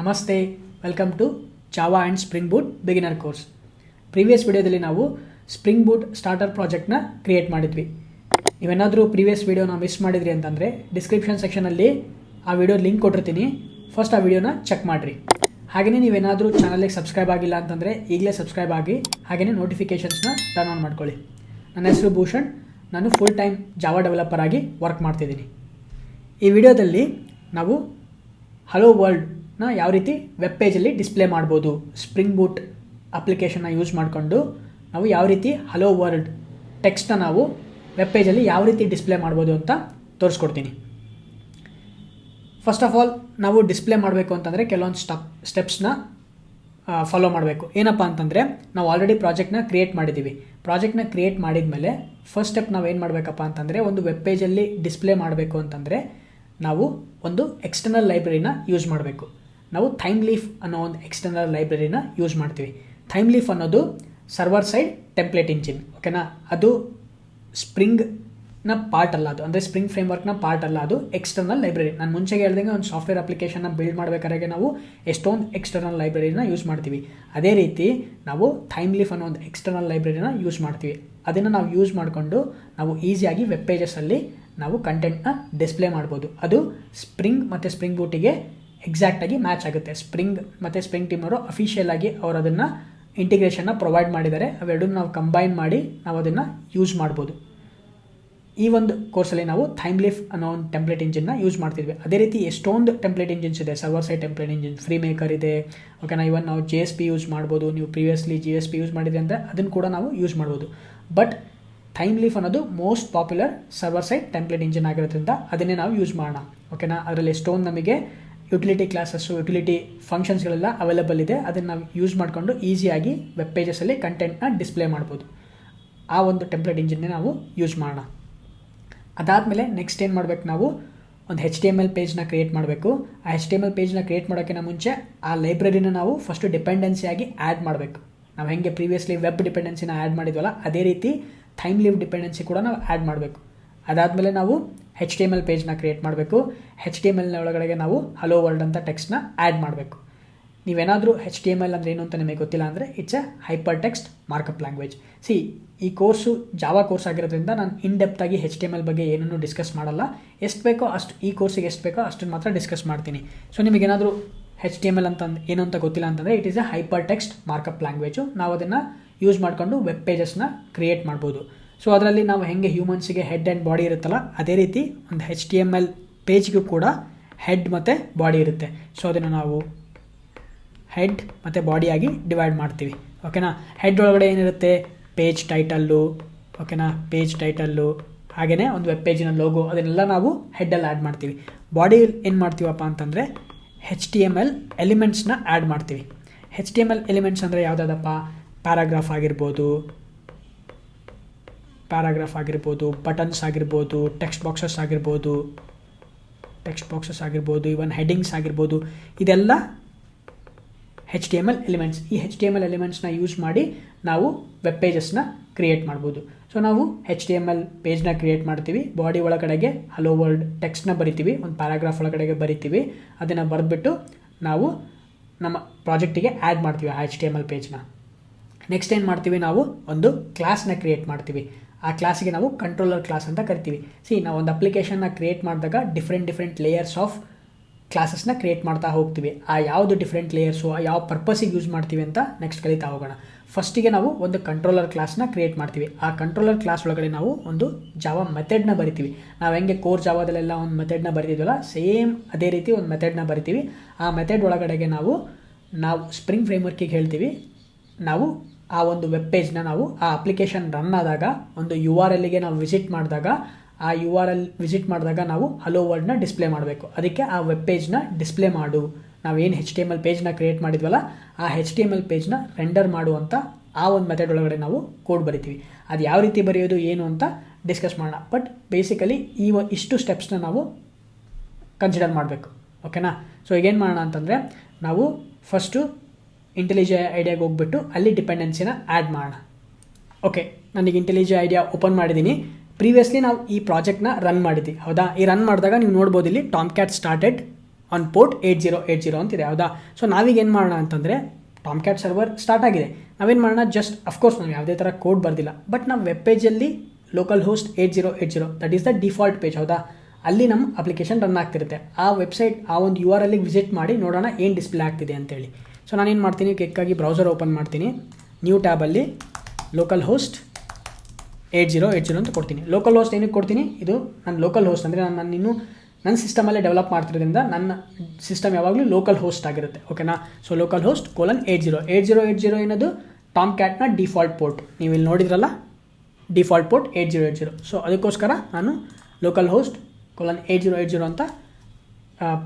ನಮಸ್ತೆ welcome to Java and Spring Boot beginner course previous ವಿಡಿಯೋದಲ್ಲಿ ನಾವು ಸ್ಪ್ರಿಂಗ್ ಬೂಟ್ ಸ್ಟಾರ್ಟರ್ ಪ್ರಾಜೆಕ್ಟ್ನ ಕ್ರಿಯೇಟ್ ಮಾಡಿದ್ವಿ. ನೀವೇನಾದರೂ ಪ್ರೀವಿಯಸ್ ವೀಡಿಯೋನ ಮಿಸ್ ಮಾಡಿದ್ರಿ ಅಂತಂದರೆ ಡಿಸ್ಕ್ರಿಪ್ಷನ್ ಸೆಕ್ಷನಲ್ಲಿ ಆ ವಿಡಿಯೋ ಲಿಂಕ್ ಕೊಟ್ಟಿರ್ತೀನಿ. ಫಸ್ಟ್ ಆ ವಿಡಿಯೋನ ಚೆಕ್ ಮಾಡಿರಿ. ಹಾಗೆಯೇ ನೀವೇನಾದರೂ ಚಾನಲಿಗೆ ಸಬ್ಸ್ಕ್ರೈಬ್ ಆಗಿಲ್ಲ ಅಂತಂದರೆ ಈಗಲೇ ಸಬ್ಸ್ಕ್ರೈಬ್ ಆಗಿ ಹಾಗೆಯೇ ನೋಟಿಫಿಕೇಷನ್ಸ್ನ ಟರ್ನ್ ಆನ್ ಮಾಡ್ಕೊಳ್ಳಿ. ನನ್ನ ಹೆಸರು ಭೂಷಣ್, ನಾನು ಫುಲ್ ಟೈಮ್ ಜಾವಾ ಡೆವಲಪರ್ ಆಗಿ ವರ್ಕ್ ಮಾಡ್ತಿದ್ದೀನಿ. ಈ ವಿಡಿಯೋದಲ್ಲಿ ನಾವು ಹಲೋ ವರ್ಲ್ಡ್ನ ಯಾವ ರೀತಿ ವೆಬ್ ಪೇಜಲ್ಲಿ ಡಿಸ್ಪ್ಲೇ ಮಾಡ್ಬೋದು ಸ್ಪ್ರಿಂಗ್ ಬೂಟ್ ಅಪ್ಲಿಕೇಶನ್ನ ಯೂಸ್ ಮಾಡಿಕೊಂಡು ನಾವು ಯಾವ ರೀತಿ ಹಲೋ ವರ್ಲ್ಡ್ ಟೆಕ್ಸ್ಟನ್ನ ನಾವು ವೆಬ್ ಪೇಜಲ್ಲಿ ಯಾವ ರೀತಿ ಡಿಸ್ಪ್ಲೇ ಮಾಡ್ಬೋದು ಅಂತ ತೋರಿಸ್ಕೊಡ್ತೀನಿ. ಫಸ್ಟ್ ಆಫ್ ಆಲ್ ನಾವು ಡಿಸ್ಪ್ಲೇ ಮಾಡಬೇಕು ಅಂತಂದರೆ ಕೆಲವೊಂದು ಸ್ಟಪ್ ಸ್ಟೆಪ್ಸ್ನ ಫಾಲೋ ಮಾಡಬೇಕು. ಏನಪ್ಪ ಅಂತಂದರೆ ನಾವು ಆಲ್ರೆಡಿ ಪ್ರಾಜೆಕ್ಟ್ನ ಕ್ರಿಯೇಟ್ ಮಾಡಿದ್ದೀವಿ ಪ್ರಾಜೆಕ್ಟ್ನ ಕ್ರಿಯೇಟ್ ಮಾಡಿದ ಮೇಲೆ ಫಸ್ಟ್ ಸ್ಟೆಪ್ ನಾವು ಏನು ಮಾಡಬೇಕಪ್ಪ ಅಂತಂದರೆ ಒಂದು ವೆಬ್ ಪೇಜಲ್ಲಿ ಡಿಸ್ಪ್ಲೇ ಮಾಡಬೇಕು ಅಂತಂದರೆ ನಾವು ಒಂದು ಎಕ್ಸ್ಟರ್ನಲ್ ಲೈಬ್ರರಿನ ಯೂಸ್ ಮಾಡಬೇಕು. ನಾವು ಥೈಮ್ ಲೀಫ್ ಅನ್ನೋ ಒಂದು ಎಕ್ಸ್ಟರ್ನಲ್ ಲೈಬ್ರರಿನ ಯೂಸ್ ಮಾಡ್ತೀವಿ. ಥೈಮ್ ಲೀಫ್ ಅನ್ನೋದು ಸರ್ವರ್ ಸೈಡ್ ಟೆಂಪ್ಲೇಟ್ ಇಂಜಿನ್ ಓಕೆನಾ ಅದು ಸ್ಪ್ರಿಂಗ್ನ ಪಾರ್ಟ್ ಅಲ್ಲ ಅದು. ಅಂದರೆ ಸ್ಪ್ರಿಂಗ್ ಫ್ರೇಮ್ವರ್ಕ್ನ ಪಾರ್ಟ್ ಅಲ್ಲ ಅದು ಎಕ್ಸ್ಟರ್ನಲ್ ಲೈಬ್ರರಿ ನಾನು ಮುಂಚೆಗೆ ಹೇಳ್ದಂಗೆ ಒಂದು ಸಾಫ್ಟ್ವೇರ್ ಅಪ್ಲಿಕೇಶನ್ನ ಬಿಲ್ಡ್ ಮಾಡಬೇಕಾದ್ರೆ ನಾವು ಎಷ್ಟೊಂದು ಎಕ್ಸ್ಟರ್ನಲ್ ಲೈಬ್ರರಿನ ಯೂಸ್ ಮಾಡ್ತೀವಿ. ಅದೇ ರೀತಿ ನಾವು ಥೈಮ್ ಲೀಫ್ ಅನ್ನೋ ಒಂದು ಎಕ್ಸ್ಟರ್ನಲ್ ಲೈಬ್ರರಿನ ಯೂಸ್ ಮಾಡ್ತೀವಿ. ಅದನ್ನು ನಾವು ಯೂಸ್ ಮಾಡಿಕೊಂಡು ನಾವು ಈಸಿಯಾಗಿ ವೆಬ್ ಪೇಜಸಲ್ಲಿ ನಾವು ಕಂಟೆಂಟ್ನ ಡಿಸ್ಪ್ಲೇ ಮಾಡ್ಬೋದು. ಅದು ಸ್ಪ್ರಿಂಗ್ ಮತ್ತು ಸ್ಪ್ರಿಂಗ್ ಬೂಟಿಗೆ ಎಕ್ಸಾಕ್ಟಾಗಿ ಮ್ಯಾಚ್ ಆಗುತ್ತೆ. ಸ್ಪ್ರಿಂಗ್ ಮತ್ತು ಸ್ಪ್ರಿಂಗ್ ಟೀಮ್ ಅವರು ಅಫಿಷಿಯಲ್ ಆಗಿ ಅವರು ಅದನ್ನು ಇಂಟಿಗ್ರೇಷನ್ನ ಪ್ರೊವೈಡ್ ಮಾಡಿದ್ದಾರೆ. ಅವೆರಡನ್ನು ನಾವು ಕಂಬೈನ್ ಮಾಡಿ ನಾವು ಅದನ್ನು ಯೂಸ್ ಮಾಡ್ಬೋದು. ಈ ಒಂದು ಕೋರ್ಸಲ್ಲಿ ನಾವು ಥೈಮ್ಲಿಫ್ ಅನ್ನೋ ಒಂದು ಟೆಂಪ್ಲೇಟ್ ಇಂಜಿನ್ನ ಯೂಸ್ ಮಾಡ್ತಿದ್ವಿ. ಅದೇ ರೀತಿ ಎಷ್ಟೊಂದು ಟೆಂಪ್ಲೇಟ್ ಇಂಜಿನ್ಸ್ ಇದೆ. Server side template engine FreeMarker ಇದೆ ಓಕೆನಾ ಇವನ್ ನಾವು ಜಿ ಎಸ್ ಪಿ ಯೂಸ್ ಮಾಡ್ಬೋದು. ನೀವು previously G S P use ಮಾಡಿದ್ರೆ ಅಂದರೆ ಅದನ್ನು ಕೂಡ ನಾವು ಯೂಸ್ ಮಾಡ್ಬೋದು. ಬಟ್ ಥೈಮ್ ಲೀಫ್ ಅನ್ನೋದು most popular server side template engine ಆಗಿರೋದ್ರಿಂದ ಅದನ್ನೇ ನಾವು ಯೂಸ್ ಮಾಡೋಣ. ಓಕೆನಾ ಅದರಲ್ಲಿ ಎಷ್ಟೊಂದು ನಮಗೆ ಯುಟಿಲಿಟಿ ಕ್ಲಾಸಸ್ಸು ಯುಟಿಲಿಟಿ ಫಂಕ್ಷನ್ಸ್ಗಳೆಲ್ಲ ಅವೈಲೇಬಲ್ ಇದೆ. ಅದನ್ನು ನಾವು ಯೂಸ್ ಮಾಡಿಕೊಂಡು ಈಸಿಯಾಗಿ ವೆಬ್ ಪೇಜಸಲ್ಲಿ ಕಂಟೆಂಟ್ನ ಡಿಸ್ಪ್ಲೇ ಮಾಡ್ಬೋದು. ಆ ಒಂದು ಟೆಂಪ್ಲೇಟ್ ಇಂಜಿನ್ನೇ ನಾವು ಯೂಸ್ ಮಾಡೋಣ. ಅದಾದಮೇಲೆ ನೆಕ್ಸ್ಟ್ ಏನು ಮಾಡಬೇಕು ನಾವು? ಒಂದು ಹೆಚ್ ಡಿ ಎಂ ಎಲ್ ಪೇಜ್ನ ಕ್ರಿಯೇಟ್ ಮಾಡಬೇಕು. ಆ ಹೆಚ್ ಡಿ ಎಂ ಎಲ್ ಪೇಜ್ನ ಕ್ರಿಯೇಟ್ ಮಾಡೋಕ್ಕಿಂತ ಮುಂಚೆ ಆ ಲೈಬ್ರರಿನ ನಾವು ಫಸ್ಟು ಡಿಪೆಂಡೆನ್ಸಿಯಾಗಿ ಆ್ಯಡ್ ಮಾಡಬೇಕು. ನಾವು ಹೆಂಗೆ ಪ್ರೀವಿಯಸ್ಲಿ ವೆಬ್ ಡಿಪೆಂಡೆನ್ಸಿನ ಆ್ಯಡ್ ಮಾಡಿದ್ವಲ್ಲ, ಅದೇ ರೀತಿ ಥೈಮ್ ಲೀವ್ ಡಿಪೆಂಡೆನ್ಸಿ ಕೂಡ ನಾವು ಆ್ಯಡ್ ಮಾಡಬೇಕು. ಅದಾದಮೇಲೆ ನಾವು ಹೆಚ್ ಡಿ ಎಂ ಎಲ್ ಪೇಜ್ನ ಕ್ರಿಯೇಟ್ ಮಾಡಬೇಕು. ಹೆಚ್ ಡಿ ಎಂ ಎಲ್ನ ಒಳಗಡೆಗೆ ನಾವು ಹಲೋ ವರ್ಲ್ಡ್ ಅಂತ ಟೆಕ್ಸ್ಟ್ನ ಆ್ಯಡ್ ಮಾಡಬೇಕು. ನೀವೇನಾದರೂ ಹೆಚ್ ಡಿ ಎಂ ಎಲ್ ಅಂದರೆ ಏನು ಅಂತ ನಿಮಗೆ ಗೊತ್ತಿಲ್ಲ ಅಂದರೆ it's a hypertext markup language see ಈ ಕೋರ್ಸು ಜಾವಾ ಕೋರ್ಸ್ ಆಗಿರೋದ್ರಿಂದ ನಾನು ಇನ್ ಡೆಪ್ತಾಗಿ ಹೆಚ್ ಡಿ ಎಂ ಎಲ್ ಬಗ್ಗೆ ಏನನ್ನು ಡಿಸ್ಕಸ್ ಮಾಡಲ್ಲ. ಎಷ್ಟು ಬೇಕೋ ಅಷ್ಟು, ಈ ಕೋರ್ಸಿಗೆ ಎಷ್ಟು ಬೇಕೋ ಅಷ್ಟನ್ನು ಮಾತ್ರ ಡಿಸ್ಕಸ್ ಮಾಡ್ತೀನಿ. ಸೊ ನಿಮಗೇನಾದರೂ ಹೆಚ್ ಡಿ ಎಂ ಎಲ್ ಅಂತ ಏನು ಅಂತ ಗೊತ್ತಿಲ್ಲ ಅಂತಂದರೆ it is a hypertext markup language ನಾವು ಅದನ್ನು ಯೂಸ್ ಮಾಡಿಕೊಂಡು ವೆಬ್ ಪೇಜಸ್ನ ಕ್ರಿಯೇಟ್ ಮಾಡ್ಬೋದು. ಸೊ ಅದರಲ್ಲಿ ನಾವು ಹೆಂಗೆ ಹ್ಯೂಮನ್ಸಿಗೆ ಹೆಡ್ ಆ್ಯಂಡ್ ಬಾಡಿ ಇರುತ್ತಲ್ಲ, ಅದೇ ರೀತಿ ಒಂದು ಹೆಚ್ ಟಿ ಎಂ ಎಲ್ ಪೇಜ್ಗೂ ಕೂಡ ಹೆಡ್ ಮತ್ತು ಬಾಡಿ ಇರುತ್ತೆ. ಸೊ ಅದನ್ನು ನಾವು ಹೆಡ್ ಮತ್ತು ಬಾಡಿಯಾಗಿ ಡಿವೈಡ್ ಮಾಡ್ತೀವಿ. ಓಕೆನಾ ಹೆಡ್ ಒಳಗಡೆ ಏನಿರುತ್ತೆ? ಪೇಜ್ ಟೈಟಲ್ಲು ಓಕೆನಾ ಪೇಜ್ ಟೈಟಲ್ಲು ಹಾಗೆಯೇ ಒಂದು ವೆಬ್ ಪೇಜಿನ ಲೋಗೋ ಅದನ್ನೆಲ್ಲ ನಾವು ಹೆಡ್ಡಲ್ಲಿ ಆ್ಯಡ್ ಮಾಡ್ತೀವಿ. ಬಾಡಿ ಏನು ಮಾಡ್ತೀವಪ್ಪ ಅಂತಂದರೆ ಹೆಚ್ ಟಿ ಎಂ ಎಲ್ ಎಲಿಮೆಂಟ್ಸ್ನ ಆ್ಯಡ್ ಮಾಡ್ತೀವಿ. H T M L elements ಅಂದರೆ ಯಾವುದಾದಪ್ಪ? ಪ್ಯಾರಾಗ್ರಾಫ್ ಆಗಿರ್ಬೋದು ಪ್ಯಾರಾಗ್ರಾಫ್ ಆಗಿರ್ಬೋದು ಬಟನ್ಸ್ ಆಗಿರ್ಬೋದು ಟೆಕ್ಸ್ಟ್ ಬಾಕ್ಸಸ್ ಆಗಿರ್ಬೋದು ಟೆಕ್ಸ್ಟ್ ಬಾಕ್ಸಸ್ ಆಗಿರ್ಬೋದು ಇವನ್ ಹೆಡ್ಡಿಂಗ್ಸ್ ಆಗಿರ್ಬೋದು, ಇದೆಲ್ಲ H T M L elements ಈ ಹೆಚ್ ಡಿ ಎಂ ಎಲ್ ಎಲಿಮೆಂಟ್ಸ್ನ ಯೂಸ್ ಮಾಡಿ ನಾವು ವೆಬ್ ಪೇಜಸ್ನ ಕ್ರಿಯೇಟ್ ಮಾಡ್ಬೋದು. ಸೊ ನಾವು ಹೆಚ್ ಡಿ ಎಂ ಎಲ್ ಪೇಜ್ನ ಕ್ರಿಯೇಟ್ ಮಾಡ್ತೀವಿ. ಬಾಡಿ ಒಳಗಡೆಗೆ ಹಲೋ ವರ್ಲ್ಡ್ ಟೆಕ್ಸ್ಟ್ನ ಬರಿತೀವಿ. ಒಂದು ಪ್ಯಾರಾಗ್ರಾಫ್ ಒಳಗಡೆಗೆ ಬರಿತೀವಿ. ಅದನ್ನು ಬರೆದ್ಬಿಟ್ಟು ನಾವು ನಮ್ಮ ಪ್ರಾಜೆಕ್ಟಿಗೆ ಆ್ಯಡ್ ಮಾಡ್ತೀವಿ ಆ ಹೆಚ್ ಡಿ ಎಂ ಎಲ್ ಪೇಜ್ನ ನೆಕ್ಸ್ಟ್ ಏನು ಮಾಡ್ತೀವಿ ನಾವು? ಒಂದು ಕ್ಲಾಸ್ನ ಕ್ರಿಯೇಟ್ ಮಾಡ್ತೀವಿ. ಆ ಕ್ಲಾಸಿಗೆ ನಾವು ಕಂಟ್ರೋಲರ್ ಕ್ಲಾಸ್ ಅಂತ ಕರಿತೀವಿ. ಸಿ ನಾವು ಒಂದು ಅಪ್ಲಿಕೇಶನ್ನ ಕ್ರಿಯೇಟ್ ಮಾಡಿದಾಗ ಡಿಫ್ರೆಂಟ್ ಡಿಫ್ರೆಂಟ್ ಲೇಯರ್ಸ್ ಆಫ್ ಕ್ಲಾಸಸ್ನ ಕ್ರಿಯೇಟ್ ಮಾಡ್ತಾ ಹೋಗ್ತೀವಿ. ಆ ಯಾವುದು ಡಿಫ್ರೆಂಟ್ ಲೇಯರ್ಸು ಆ ಯಾವ ಪರ್ಪಸಿಗೆ ಯೂಸ್ ಮಾಡ್ತೀವಿ ಅಂತ ನೆಕ್ಸ್ಟ್ ಕಲಿತಾ ಹೋಗೋಣ. ಫಸ್ಟಿಗೆ ನಾವು ಒಂದು ಕಂಟ್ರೋಲರ್ ಕ್ಲಾಸ್ನ ಕ್ರಿಯೇಟ್ ಮಾಡ್ತೀವಿ. ಆ ಕಂಟ್ರೋಲರ್ ಕ್ಲಾಸ್ ಒಳಗಡೆ ನಾವು ಒಂದು ಜಾವ ಮೆಥಡ್ನ ಬರಿತೀವಿ. ನಾವು ಹೆಂಗೆ ಕೋರ್ ಜಾವದಲ್ಲೆಲ್ಲ ಒಂದು ಮೆಥಡ್ನ ಬರಿತಿದ್ವಲ್ಲ ಸೇಮ್ ಅದೇ ರೀತಿ ಒಂದು ಮೆಥಡ್ನ ಬರಿತೀವಿ. ಆ ಮೆಥಡ್ ಒಳಗಡೆಗೆ ನಾವು ನಾವು ಸ್ಪ್ರಿಂಗ್ ಫ್ರೇಮ್ವರ್ಕಿಗೆ ಹೇಳ್ತೀವಿ. ನಾವು ಆ ಒಂದು ವೆಬ್ ಪೇಜ್ನ ನಾವು ಆ ಅಪ್ಲಿಕೇಶನ್ ರನ್ ಆದಾಗ, ಒಂದು ಯು ಆರ್ ಎಲ್ಲಿಗೆ ನಾವು ವಿಸಿಟ್ ಮಾಡಿದಾಗ, ಆ ಯು ಆರ್ ಎಲ್ ವಿಸಿಟ್ ಮಾಡಿದಾಗ ನಾವು ಹಲೋ ವರ್ಡ್ನ ಡಿಸ್ಪ್ಲೇ ಮಾಡಬೇಕು. ಅದಕ್ಕೆ ಆ ವೆಬ್ ಪೇಜ್ನ ಡಿಸ್ಪ್ಲೇ ಮಾಡು. ನಾವೇನು ಹೆಚ್ ಟಿ ಎಂ ಎಲ್ ಪೇಜ್ನ ಕ್ರಿಯೇಟ್ ಮಾಡಿದ್ವಲ್ಲ, ಆ ಹೆಚ್ ಟಿ ಎಂ ಎಲ್ ಪೇಜ್ನ ರೆಂಡರ್ ಮಾಡುವಂಥ ಆ ಒಂದು ಮೆಥಡ್ ಒಳಗಡೆ ನಾವು ಕೋಡ್ ಬರಿತೀವಿ. ಅದು ಯಾವ ರೀತಿ ಬರೆಯೋದು, ಏನು ಅಂತ ಡಿಸ್ಕಸ್ ಮಾಡೋಣ. ಬಟ್ ಬೇಸಿಕಲಿ ಈ ಇಷ್ಟು ಸ್ಟೆಪ್ಸ್ನ ನಾವು ಕನ್ಸಿಡರ್ ಮಾಡಬೇಕು. ಓಕೆನಾ ಸೊ ಈಗೇನು ಮಾಡೋಣ ಅಂತಂದರೆ, ನಾವು ಫಸ್ಟು ಇಂಟೆಲಿಜೆ ಐಡಿಯಾಗೆ ಹೋಗ್ಬಿಟ್ಟು ಅಲ್ಲಿ ಡಿಪೆಂಡೆನ್ಸಿನ ಆ್ಯಡ್ ಮಾಡೋಣ. ಓಕೆ ನನಗೆ ಇಂಟೆಲಿಜೆ ಐಡಿಯಾ ಓಪನ್ ಮಾಡಿದ್ದೀನಿ ಪ್ರೀವಿಯಸ್ಲಿ ನಾವು ಈ ಪ್ರಾಜೆಕ್ಟ್ನ ರನ್ ಮಾಡಿದ್ವಿ. ಹೌದಾ? ಈ ರನ್ ಮಾಡಿದಾಗ ನೀವು ನೋಡ್ಬೋದು ಇಲ್ಲಿ Tomcat started on port eight zero eight zero ಅಂತಿದೆ ಹೌದಾ? ಸೊ ನಾವೀಗೇನು ಮಾಡೋಣ ಅಂತಂದರೆ ಟಾಮ್ ಕ್ಯಾಟ್ ಸರ್ವರ್ ಸ್ಟಾರ್ಟ್ ಆಗಿದೆ. ನಾವೇನು ಮಾಡೋಣ? ಜಸ್ಟ್ ಅಫ್ಕೋರ್ಸ್ ನಾವು ಯಾವುದೇ ಥರ ಕೋಡ್ ಬರ್ದಿಲ್ಲ. ಬಟ್ ನಾವು web ಪೇಜಲ್ಲಿ localhost eight zero eight zero that is the default page ಹೌದಾ? ಅಲ್ಲಿ ನಮ್ಮ ಅಪ್ಲಿಕೇಶನ್ ರನ್ ಆಗ್ತಿರುತ್ತೆ. ಆ ವೆಬ್ಸೈಟ್ ಆ ಒಂದು ಯು ಆರ್ ಅಲ್ಲಿಗೆ ವಿಸಿಟ್ ಮಾಡಿ ನೋಡೋಣ ಏನು ಡಿಸ್ಪ್ಲೇ ಆಗ್ತಿದೆ ಅಂತೇಳಿ. ಸೊ ನಾನೇನು ಮಾಡ್ತೀನಿ? ಕ್ಲಿಕ್ಕಾಗಿ ಬ್ರೌಸರ್ ಓಪನ್ ಮಾಡ್ತೀನಿ. New ಟ್ಯಾಬಲ್ಲಿ localhost eight zero eight zero ಅಂತ ಕೊಡ್ತೀನಿ. ಲೋಕಲ್ ಹೋಸ್ಟ್ ಏನಕ್ಕೆ ಕೊಡ್ತೀನಿ? ಇದು ನನ್ನ ಲೋಕಲ್ ಹೋಸ್ಟ್ ಅಂದರೆ ನಾನು ನಾನು ಇನ್ನೂ ನನ್ನ ಸಿಸ್ಟಮಲ್ಲೇ ಡೆವಲಪ್ ಮಾಡ್ತಿರೋದ್ರಿಂದ ನನ್ನ ಸಿಸ್ಟಮ್ ಯಾವಾಗಲೂ ಲೋಕಲ್ ಹೋಸ್ಟ್ ಆಗಿರುತ್ತೆ. ಓಕೆನಾ so localhost colon eight zero eight zero eight zero ಏನದು? ಟಾಮ್ ಕ್ಯಾಟ್ನ ಡಿಫಾಲ್ಟ್ ಪೋರ್ಟ್ ನೀವು ಇಲ್ಲಿ ನೋಡಿದ್ರಲ್ಲ? Default port eight zero eight zero so ಅದಕ್ಕೋಸ್ಕರ ನಾನು localhost colon eight zero eight zero ಅಂತ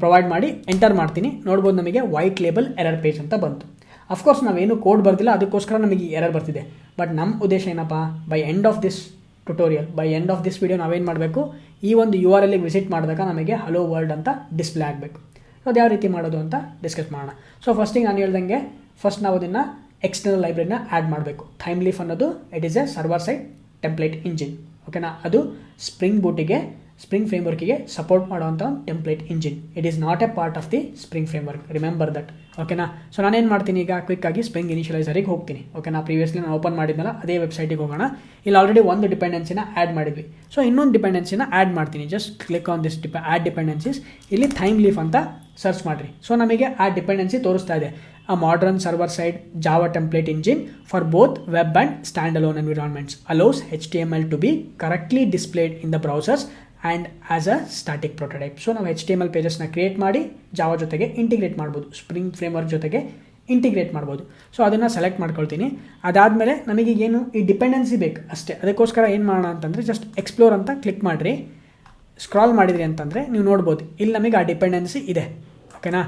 ಪ್ರೊವೈಡ್ ಮಾಡಿ ಎಂಟರ್ ಮಾಡ್ತೀನಿ. ನೋಡ್ಬೋದು ನಮಗೆ ವೈಟ್ ಲೇಬಲ್ ಎರರ್ ಪೇಜ್ ಅಂತ ಬಂತು. ಅಫ್ಕೋರ್ಸ್ ನಾವೇನು ಕೋಡ್ ಬರ್ತಿಲ್ಲ ಅದಕ್ಕೋಸ್ಕರ ನಮಗೆ ಎರರ್ ಬರ್ತಿದೆ. ಬಟ್ ನಮ್ಮ ಉದ್ದೇಶ ಏನಪ್ಪ by end of this tutorial by end of this video ನಾವೇನು ಮಾಡಬೇಕು? ಈ ಒಂದು ಯು ಆರ್ ಎಲ್ಲಿಗೆ ವಿಸಿಟ್ ಮಾಡಿದಾಗ ನಮಗೆ ಹಲೋ ವರ್ಲ್ಡ್ ಅಂತ ಡಿಸ್ಪ್ಲೇ ಆಗಬೇಕು. ಸೊ ಅದು ಯಾವ ರೀತಿ ಮಾಡೋದು ಅಂತ ಡಿಸ್ಕಸ್ ಮಾಡೋಣ. ಸೊ ಫಸ್ಟಿಗೆ ನಾನು ಹೇಳ್ದಂಗೆ ಫಸ್ಟ್ ನಾವು ಅದನ್ನು ಎಕ್ಸ್ಟರ್ನಲ್ ಲೈಬ್ರರಿನ ಆ್ಯಡ್ ಮಾಡಬೇಕು. ಥೈಮ್ ಲೀಫ್ ಅನ್ನೋದು it is a server side template engine ಓಕೆನಾ ಅದು ಸ್ಪ್ರಿಂಗ್ ಬೂಟಿಗೆ ಸ್ಪ್ರಿಂಗ್ ಫ್ರೇಮ್ವರ್ಕಿಗೆ ಸಪೋರ್ಟ್ ಮಾಡುವಂಥ ಒಂದು template engine it is not a part of the Spring framework remember that ಓಕೆನಾ ಸೊ ನಾನೇನು ಮಾಡ್ತೀನಿ ಈಗ? ಕ್ವಿಕ್ಕಾಗಿ ಸ್ಪ್ರಿಂಗ್ ಇನಿಷಿಯಲೈಸರಿಗೆ ಹೋಗ್ತೀನಿ. ಓಕೆನಾ ಪ್ರೀವಿಯಸ್ಲಿ ನಾನು ಓಪನ್ ಮಾಡಿದ್ನಲ್ಲ, ಅದೇ ವೆಬ್ಸೈಟಿಗೆ ಹೋಗೋಣ. ಇಲ್ಲಿ ಆಲ್ರೆಡಿ ಒಂದು ಡಿಪೆಂಡೆನ್ಸಿನ ಆ್ಯಡ್ ಮಾಡಿದ್ವಿ. ಸೊ ಇನ್ನೊಂದು ಡಿಪೆಂಡೆನ್ಸಿನ ಆ್ಯಡ್ ಮಾಡ್ತೀನಿ. ಜಸ್ಟ್ ಕ್ಲಿಕ್ ಆನ್ ದಿಸ್ ಡಿಪೆ ಆ್ಯಡ್ ಡಿಪೆಂಡೆನ್ಸೀಸ್ ಇಲ್ಲಿ ಥೈಮ್ ಲೀಫ್ ಅಂತ ಸರ್ಚ್ ಮಾಡಿರಿ. ಸೊ ನಮಗೆ ಆ ಡಿಪೆಂಡೆನ್ಸಿ ತೋರಿಸ್ತಾ ಇದೆ. A template engine for both web engine standalone environments allows H T M L to be correctly displayed in the browsers and as a static prototype so ನಾವು H T M L ಪೇಜಸ್ನ create ಮಾಡಿ Java ಜೊತೆಗೆ integrate ಮಾಡ್ಬೋದು. Spring framework ಜೊತೆಗೆ integrate ಮಾಡ್ಬೋದು. So ಅದನ್ನು select ಮಾಡ್ಕೊಳ್ತೀನಿ. ಅದಾದಮೇಲೆ ನಮಗೆ ಏನು ಈ ಡಿಪೆಂಡೆನ್ಸಿ ಬೇಕು ಅಷ್ಟೇ. ಅದಕ್ಕೋಸ್ಕರ ಏನು ಮಾಡೋಣ ಅಂತಂದರೆ ಜಸ್ಟ್ ಎಕ್ಸ್ಪ್ಲೋರ್ ಅಂತ ಕ್ಲಿಕ್ ಮಾಡಿರಿ. ಸ್ಕ್ರಾಲ್ ಮಾಡಿದ್ರಿ ಅಂತಂದರೆ ನೀವು ನೋಡ್ಬೋದು. ಇಲ್ಲಿ ನಮಗೆ ಆ ಡಿಪೆಂಡೆನ್ಸಿ ಇದೆ. ಓಕೆನಾ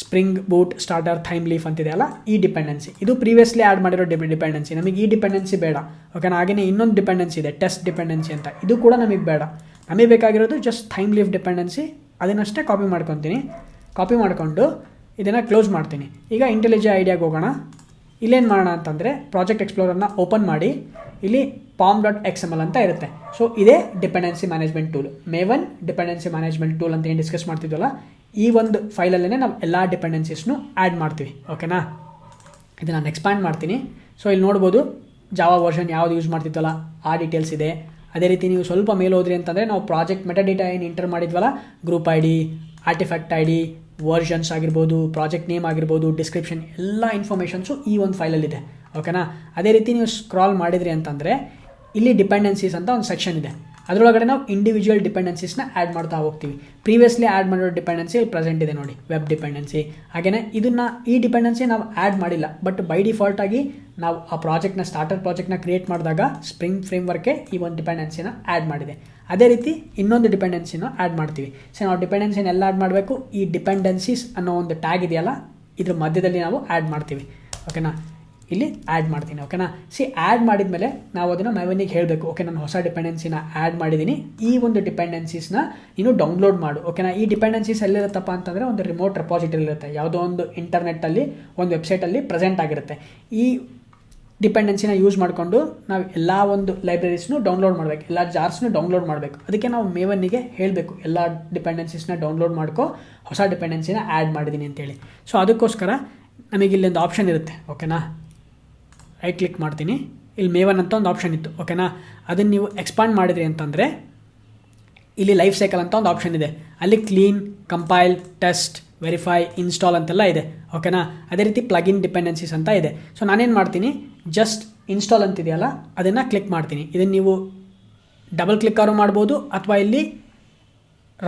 Spring Boot starter Thymeleaf ಅಂತಿದೆ ಅಲ್ಲ? ಈ ಡಿಪೆಂಡೆನ್ಸಿ ಇದು ಪ್ರೀವಿಯಸ್ಲಿ ಆ್ಯಡ್ ಮಾಡಿರೋ ಡಿ ಡಿಪೆಂಡೆನ್ಸಿ ನಮಗೆ ಈ ಡಿಪೆಂಡೆನ್ಸಿ ಬೇಡ. ಓಕೆನಾ ಹಾಗೆಯೇ ಇನ್ನೊಂದು ಡಿಪೆಂಡೆನ್ಸಿ ಇದೆ. ಟೆಸ್ಟ್ ಡಿಪೆಂಡೆನ್ಸಿ ಅಂತ. ಇದು ಕೂಡ ನಮಗೆ ಬೇಡ. ನಮಗೆ ಬೇಕಾಗಿರೋದು ಜಸ್ಟ್ ಥೈಮ್ ಲೀಫ್ ಡಿಪೆಂಡೆನ್ಸಿ ಅದನ್ನಷ್ಟೇ ಕಾಪಿ ಮಾಡ್ಕೊತೀನಿ. ಕಾಪಿ ಮಾಡಿಕೊಂಡು ಇದನ್ನು ಕ್ಲೋಸ್ ಮಾಡ್ತೀನಿ. ಈಗ ಇಂಟೆಲಿಜೆ ಐಡಿಯಾಗೆ ಹೋಗೋಣ. ಇಲ್ಲೇನು ಮಾಡೋಣ ಅಂತಂದರೆ ಪ್ರಾಜೆಕ್ಟ್ ಎಕ್ಸ್ಪ್ಲೋರನ್ನು ಓಪನ್ ಮಾಡಿ. ಇಲ್ಲಿ pom dot X M L ಅಂತ ಇರುತ್ತೆ. ಸೊ ಇದೇ dependency management tool Maven dependency management tool ಅಂತ ಏನು ಡಿಸ್ಕಸ್ ಮಾಡ್ತಿದ್ವಲ್ಲ, ಈ ಒಂದು ಫೈಲಲ್ಲೇ ನಾವು ಎಲ್ಲ ಡಿಪೆಂಡೆನ್ಸೀಸ್ನು ಆ್ಯಡ್ ಮಾಡ್ತೀವಿ. ಓಕೆನಾ ಇದು ನಾನು ಎಕ್ಸ್ಪ್ಯಾಂಡ್ ಮಾಡ್ತೀನಿ. ಸೊ ಇಲ್ಲಿ ನೋಡ್ಬೋದು ಜಾವಾ ವರ್ಷನ್ ಯಾವುದು ಯೂಸ್ ಮಾಡ್ತಿತ್ತಲ್ಲ? ಆ ಡೀಟೇಲ್ಸ್ ಇದೆ. ಅದೇ ರೀತಿ ನೀವು ಸ್ವಲ್ಪ ಮೇಲೆ ಹೋದ್ರಿ ಅಂತಂದರೆ ನಾವು ಪ್ರಾಜೆಕ್ಟ್ ಮೆಟಾಡೇಟಾ ಏನು enter ಮಾಡಿದ್ವಲ್ಲ group I D artifact I D versions ಆಗಿರ್ಬೋದು ಪ್ರಾಜೆಕ್ಟ್ ನೇಮ್ ಆಗಿರ್ಬೋದು ಡಿಸ್ಕ್ರಿಪ್ಷನ್ ಎಲ್ಲ ಇನ್ಫಾರ್ಮೇಷನ್ಸು ಈ ಒಂದು ಫೈಲಲ್ಲಿದೆ ಓಕೆನಾ ಅದೇ ರೀತಿ ನೀವು ಸ್ಕ್ರಾಲ್ ಮಾಡಿದ್ರಿ ಅಂತಂದರೆ ಇಲ್ಲಿ ಡಿಪೆಂಡೆನ್ಸೀಸ್ ಅಂತ ಒಂದು ಸೆಕ್ಷನ್ ಇದೆ. ಅದರೊಳಗಡೆ ನಾವು ಇಂಡಿವಿಜುವಲ್ ಡಿಪೆಂಡೆನ್ಸೀಸ್ನ ಆ್ಯಡ್ ಮಾಡ್ತಾ ಹೋಗ್ತೀವಿ. ಪ್ರೀವಿಯಸ್ಲಿ ಆ್ಯಡ್ ಮಾಡಿರೋ ಡಿಪೆಂಡೆನ್ಸಿ ಇಲ್ಲಿ ಪ್ರೆಸೆಂಟ್ ಇದೆ ನೋಡಿ. ವೆಬ್ ಡಿಪೆಂಡೆನ್ಸಿ ಹಾಗೆಯೇ ಇದನ್ನು ಈ ಡಿಪೆಂಡೆನ್ಸಿ ನಾವು ಆ್ಯಡ್ ಮಾಡಿಲ್ಲ. ಬಟ್ ಬೈ ಡಿಫಾಲ್ಟ್ ಆಗಿ ನಾವು ಆ ಪ್ರಾಜೆಕ್ಟ್ನ ಸ್ಟಾರ್ಟರ್ ಪ್ರಾಜೆಕ್ಟ್ನ ಕ್ರಿಯೇಟ್ ಮಾಡಿದಾಗ ಸ್ಪ್ರಿಂಗ್ ಫ್ರೇಮ್ವರ್ಕೆ ಈ ಒಂದು ಡಿಪೆಂಡೆನ್ಸಿನ ಆ್ಯಡ್ ಮಾಡಿದೆ. ಅದೇ ರೀತಿ ಇನ್ನೊಂದು ಡಿಪೆಂಡೆನ್ಸಿನ ಆ್ಯಡ್ ಮಾಡ್ತೀವಿ. ಸೊ ನಾವು ಡಿಪೆಂಡೆನ್ಸಿನ ಎಲ್ಲ ಆ್ಯಡ್ ಮಾಡಬೇಕು. ಈ ಡಿಪೆಂಡೆನ್ಸೀಸ್ ಅನ್ನೋ ಒಂದು ಟ್ಯಾಗ್ ಇದೆಯಲ್ಲ, ಇದ್ರ ಮಧ್ಯದಲ್ಲಿ ನಾವು ಆ್ಯಡ್ ಮಾಡ್ತೀವಿ. ಓಕೆನಾ ಇಲ್ಲಿ ಆ್ಯಡ್ ಮಾಡ್ತೀನಿ. ಓಕೆನಾ ಸಿ ಆ್ಯಡ್ ಮಾಡಿದ ಮೇಲೆ ನಾವು ಅದನ್ನು ಮೆವನಿಗೆ ಹೇಳಬೇಕು. ಓಕೆ ನಾನು ಹೊಸ ಡಿಪೆಂಡೆನ್ಸಿನ ಆ್ಯಡ್ ಮಾಡಿದ್ದೀನಿ ಈ ಒಂದು ಡಿಪೆಂಡೆನ್ಸೀಸ್ನ ನೀನು ಡೌನ್ಲೋಡ್ ಮಾಡು. ಓಕೆನಾ ಈ ಡಿಪೆಂಡೆನ್ಸೀಸ್ ಎಲ್ಲಿರುತ್ತಪ್ಪ ಅಂತಂದರೆ ಒಂದು ರಿಮೋಟ್ ರೆಪಾಸಿಟರಿ ಇರುತ್ತೆ. ಯಾವುದೋ ಒಂದು ಇಂಟರ್ನೆಟ್ಟಲ್ಲಿ ಒಂದು ವೆಬ್ಸೈಟಲ್ಲಿ ಪ್ರೆಸೆಂಟ್ ಆಗಿರುತ್ತೆ. ಈ ಡಿಪೆಂಡೆನ್ಸಿನ ಯೂಸ್ ಮಾಡಿಕೊಂಡು ನಾವು ಎಲ್ಲ ಒಂದು ಲೈಬ್ರರೀಸ್ನು ಡೌನ್ಲೋಡ್ ಮಾಡಬೇಕು. ಎಲ್ಲ ಜಾರ್ಸ್ನು ಡೌನ್ಲೋಡ್ ಮಾಡಬೇಕು. ಅದಕ್ಕೆ ನಾವು ಮೇವನ್ನಿಗೆ ಹೇಳಬೇಕು. ಎಲ್ಲ ಡಿಪೆಂಡೆನ್ಸೀಸ್ನ ಡೌನ್ಲೋಡ್ ಮಾಡ್ಕೊ, ಹೊಸ ಡಿಪೆಂಡೆನ್ಸಿನ ಆ್ಯಡ್ ಮಾಡಿದ್ದೀನಿ ಅಂತೇಳಿ. ಸೊ ಅದಕ್ಕೋಸ್ಕರ ನಮಗೆ ಇಲ್ಲೊಂದು ಆಪ್ಷನ್ ಇರುತ್ತೆ. ಓಕೆನಾ ರೈಟ್ ಕ್ಲಿಕ್ ಮಾಡ್ತೀನಿ. ಇಲ್ಲಿ ಮೇವನ್ ಅಂತ ಒಂದು ಆಪ್ಷನ್ ಇತ್ತು. ಓಕೆನಾ ಅದನ್ನು ನೀವು ಎಕ್ಸ್ಪಾಂಡ್ ಮಾಡಿದ್ರಿ ಅಂತಂದರೆ, ಇಲ್ಲಿ ಲೈಫ್ ಸೈಕಲ್ ಅಂತ ಒಂದು ಆಪ್ಷನ್ ಇದೆ. ಅಲ್ಲಿ clean compile test verify install ಅಂತೆಲ್ಲ ಇದೆ. ಓಕೆನಾ ಅದೇ ರೀತಿ ಪ್ಲಗಿನ್ ಡಿಪೆಂಡೆನ್ಸೀಸ್ ಅಂತ ಇದೆ. ಸೊ ನಾನೇನು ಮಾಡ್ತೀನಿ? ಜಸ್ಟ್ ಇನ್ಸ್ಟಾಲ್ ಅಂತಿದೆಯಲ್ಲ, ಅದನ್ನು ಕ್ಲಿಕ್ ಮಾಡ್ತೀನಿ. ಇದನ್ನು ನೀವು ಡಬಲ್ ಕ್ಲಿಕ್ ಆರು ಮಾಡ್ಬೋದು, ಅಥವಾ ಇಲ್ಲಿ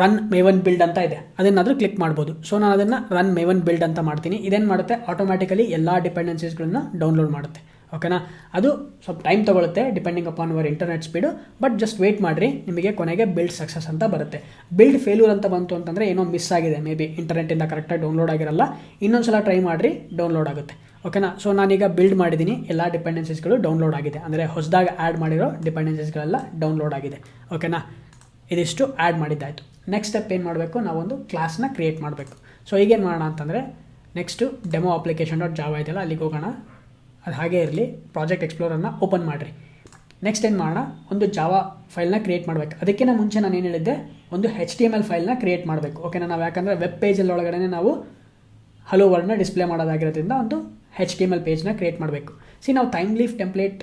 ರನ್ ಮೇವನ್ ಬಿಲ್ಡ್ ಅಂತ ಇದೆ. ಅದನ್ನಾದರೂ ಕ್ಲಿಕ್ ಮಾಡ್ಬೋದು. ಸೊ ನಾನು ಅದನ್ನು ರನ್ ಮೇವನ್ ಬಿಲ್ಡ್ ಅಂತ ಮಾಡ್ತೀನಿ. ಇದೇನು ಮಾಡುತ್ತೆ? ಆಟೋಮ್ಯಾಟಿಕಲಿ ಎಲ್ಲ ಡಿಪೆಂಡೆನ್ಸೀಸ್ಗಳನ್ನ ಡೌನ್ಲೋಡ್ ಮಾಡುತ್ತೆ. ಓಕೆನಾ ಅದು ಸ್ವಲ್ಪ time ತೊಗೊಳುತ್ತೆ depending upon our internet speed but just wait ಮಾಡಿರಿ, ನಿಮಗೆ ಕೊನೆಗೆ ಬಿಲ್ಡ್ ಸಕ್ಸಸ್ ಅಂತ ಬರುತ್ತೆ. ಬಿಲ್ಡ್ ಫೇಲ್ಯೂರ್ ಅಂತ ಬಂತು ಅಂತಂದರೆ ಏನೋ ಮಿಸ್ ಆಗಿದೆ ಮೇ ಬಿ ಇಂಟರ್ನೆಟ್ಟಿಂದ ಕರೆಕ್ಟಾಗಿ ಡೌನ್ಲೋಡ್ ಆಗಿರಲ್ಲ. ಇನ್ನೊಂದು ಸಲ ಟ್ರೈ ಮಾಡಿರಿ ಡೌನ್ಲೋಡ್ ಆಗುತ್ತೆ. ಓಕೆನಾ ಸೊ ನಾನೀಗ ಬಿಲ್ಡ್ ಮಾಡಿದ್ದೀನಿ ಎಲ್ಲ ಡಿಪೆಂಡೆನ್ಸಿಸ್ಗಳು ಡೌನ್ಲೋಡ್ ಆಗಿದೆ. ಅಂದರೆ ಹೊಸದಾಗಿ ಆ್ಯಡ್ ಮಾಡಿರೋ ಡಿಪೆಂಡೆನ್ಸಿಸ್ಗಳೆಲ್ಲ ಡೌನ್ಲೋಡ್ ಆಗಿದೆ. ಓಕೆನಾ ಇದಿಷ್ಟು ಆ್ಯಡ್ ಮಾಡಿದ್ದಾಯಿತು. ನೆಕ್ಸ್ಟ್ ಸ್ಟೆಪ್ ಏನು ಮಾಡಬೇಕು? ನಾವೊಂದು ಕ್ಲಾಸ್ನ ಕ್ರಿಯೇಟ್ ಮಾಡಬೇಕು. ಸೊ ಈಗೇನು ಮಾಡೋಣ ಅಂತಂದರೆ ನೆಕ್ಸ್ಟು ಡೆಮೋ ಅಪ್ಲಿಕೇಶನ್ ಡಾಟ್ ಜಾವ ಇದೆಯಲ್ಲ ಅಲ್ಲಿಗೆ ಹೋಗೋಣ. ಅದು ಹಾಗೇ ಇರಲಿ ಪ್ರಾಜೆಕ್ಟ್ ಎಕ್ಸ್ಪ್ಲೋರನ್ನು ಓಪನ್ ಮಾಡಿರಿ. ನೆಕ್ಸ್ಟ್ ಏನು ಮಾಡೋಣ? ಒಂದು ಜಾವಾ ಫೈಲ್ನ ಕ್ರಿಯೇಟ್ ಮಾಡಬೇಕು. ಅದಕ್ಕಿಂತ ಮುಂಚೆ ನಾನು ಏನು ಹೇಳಿದ್ದೆ? ಒಂದು ಹೆಚ್ ಟಿ ಎಂ ಎಲ್ ಫೈಲ್ನ ಕ್ರಿಯೇಟ್ ಮಾಡಬೇಕು. ಓಕೆನಾ ನಾವು ಯಾಕಂದರೆ ವೆಬ್ ಪೇಜಲ್ಲಿ ಒಳಗಡೆ ನಾವು ಹಲೋ ವರ್ಡ್ನ ಡಿಸ್ಪ್ಲೇ ಮಾಡೋದಾಗಿರೋದ್ರಿಂದ ಒಂದು ಹೆಚ್ ಟಿ ಎಂ ಎಲ್ ಪೇಜ್ನ ಕ್ರಿಯೇಟ್ ಮಾಡಬೇಕು. ಸಿ ನಾವು ಟೈಮ್ ಲೀಫ್ ಟೆಂಪ್ಲೇಟ್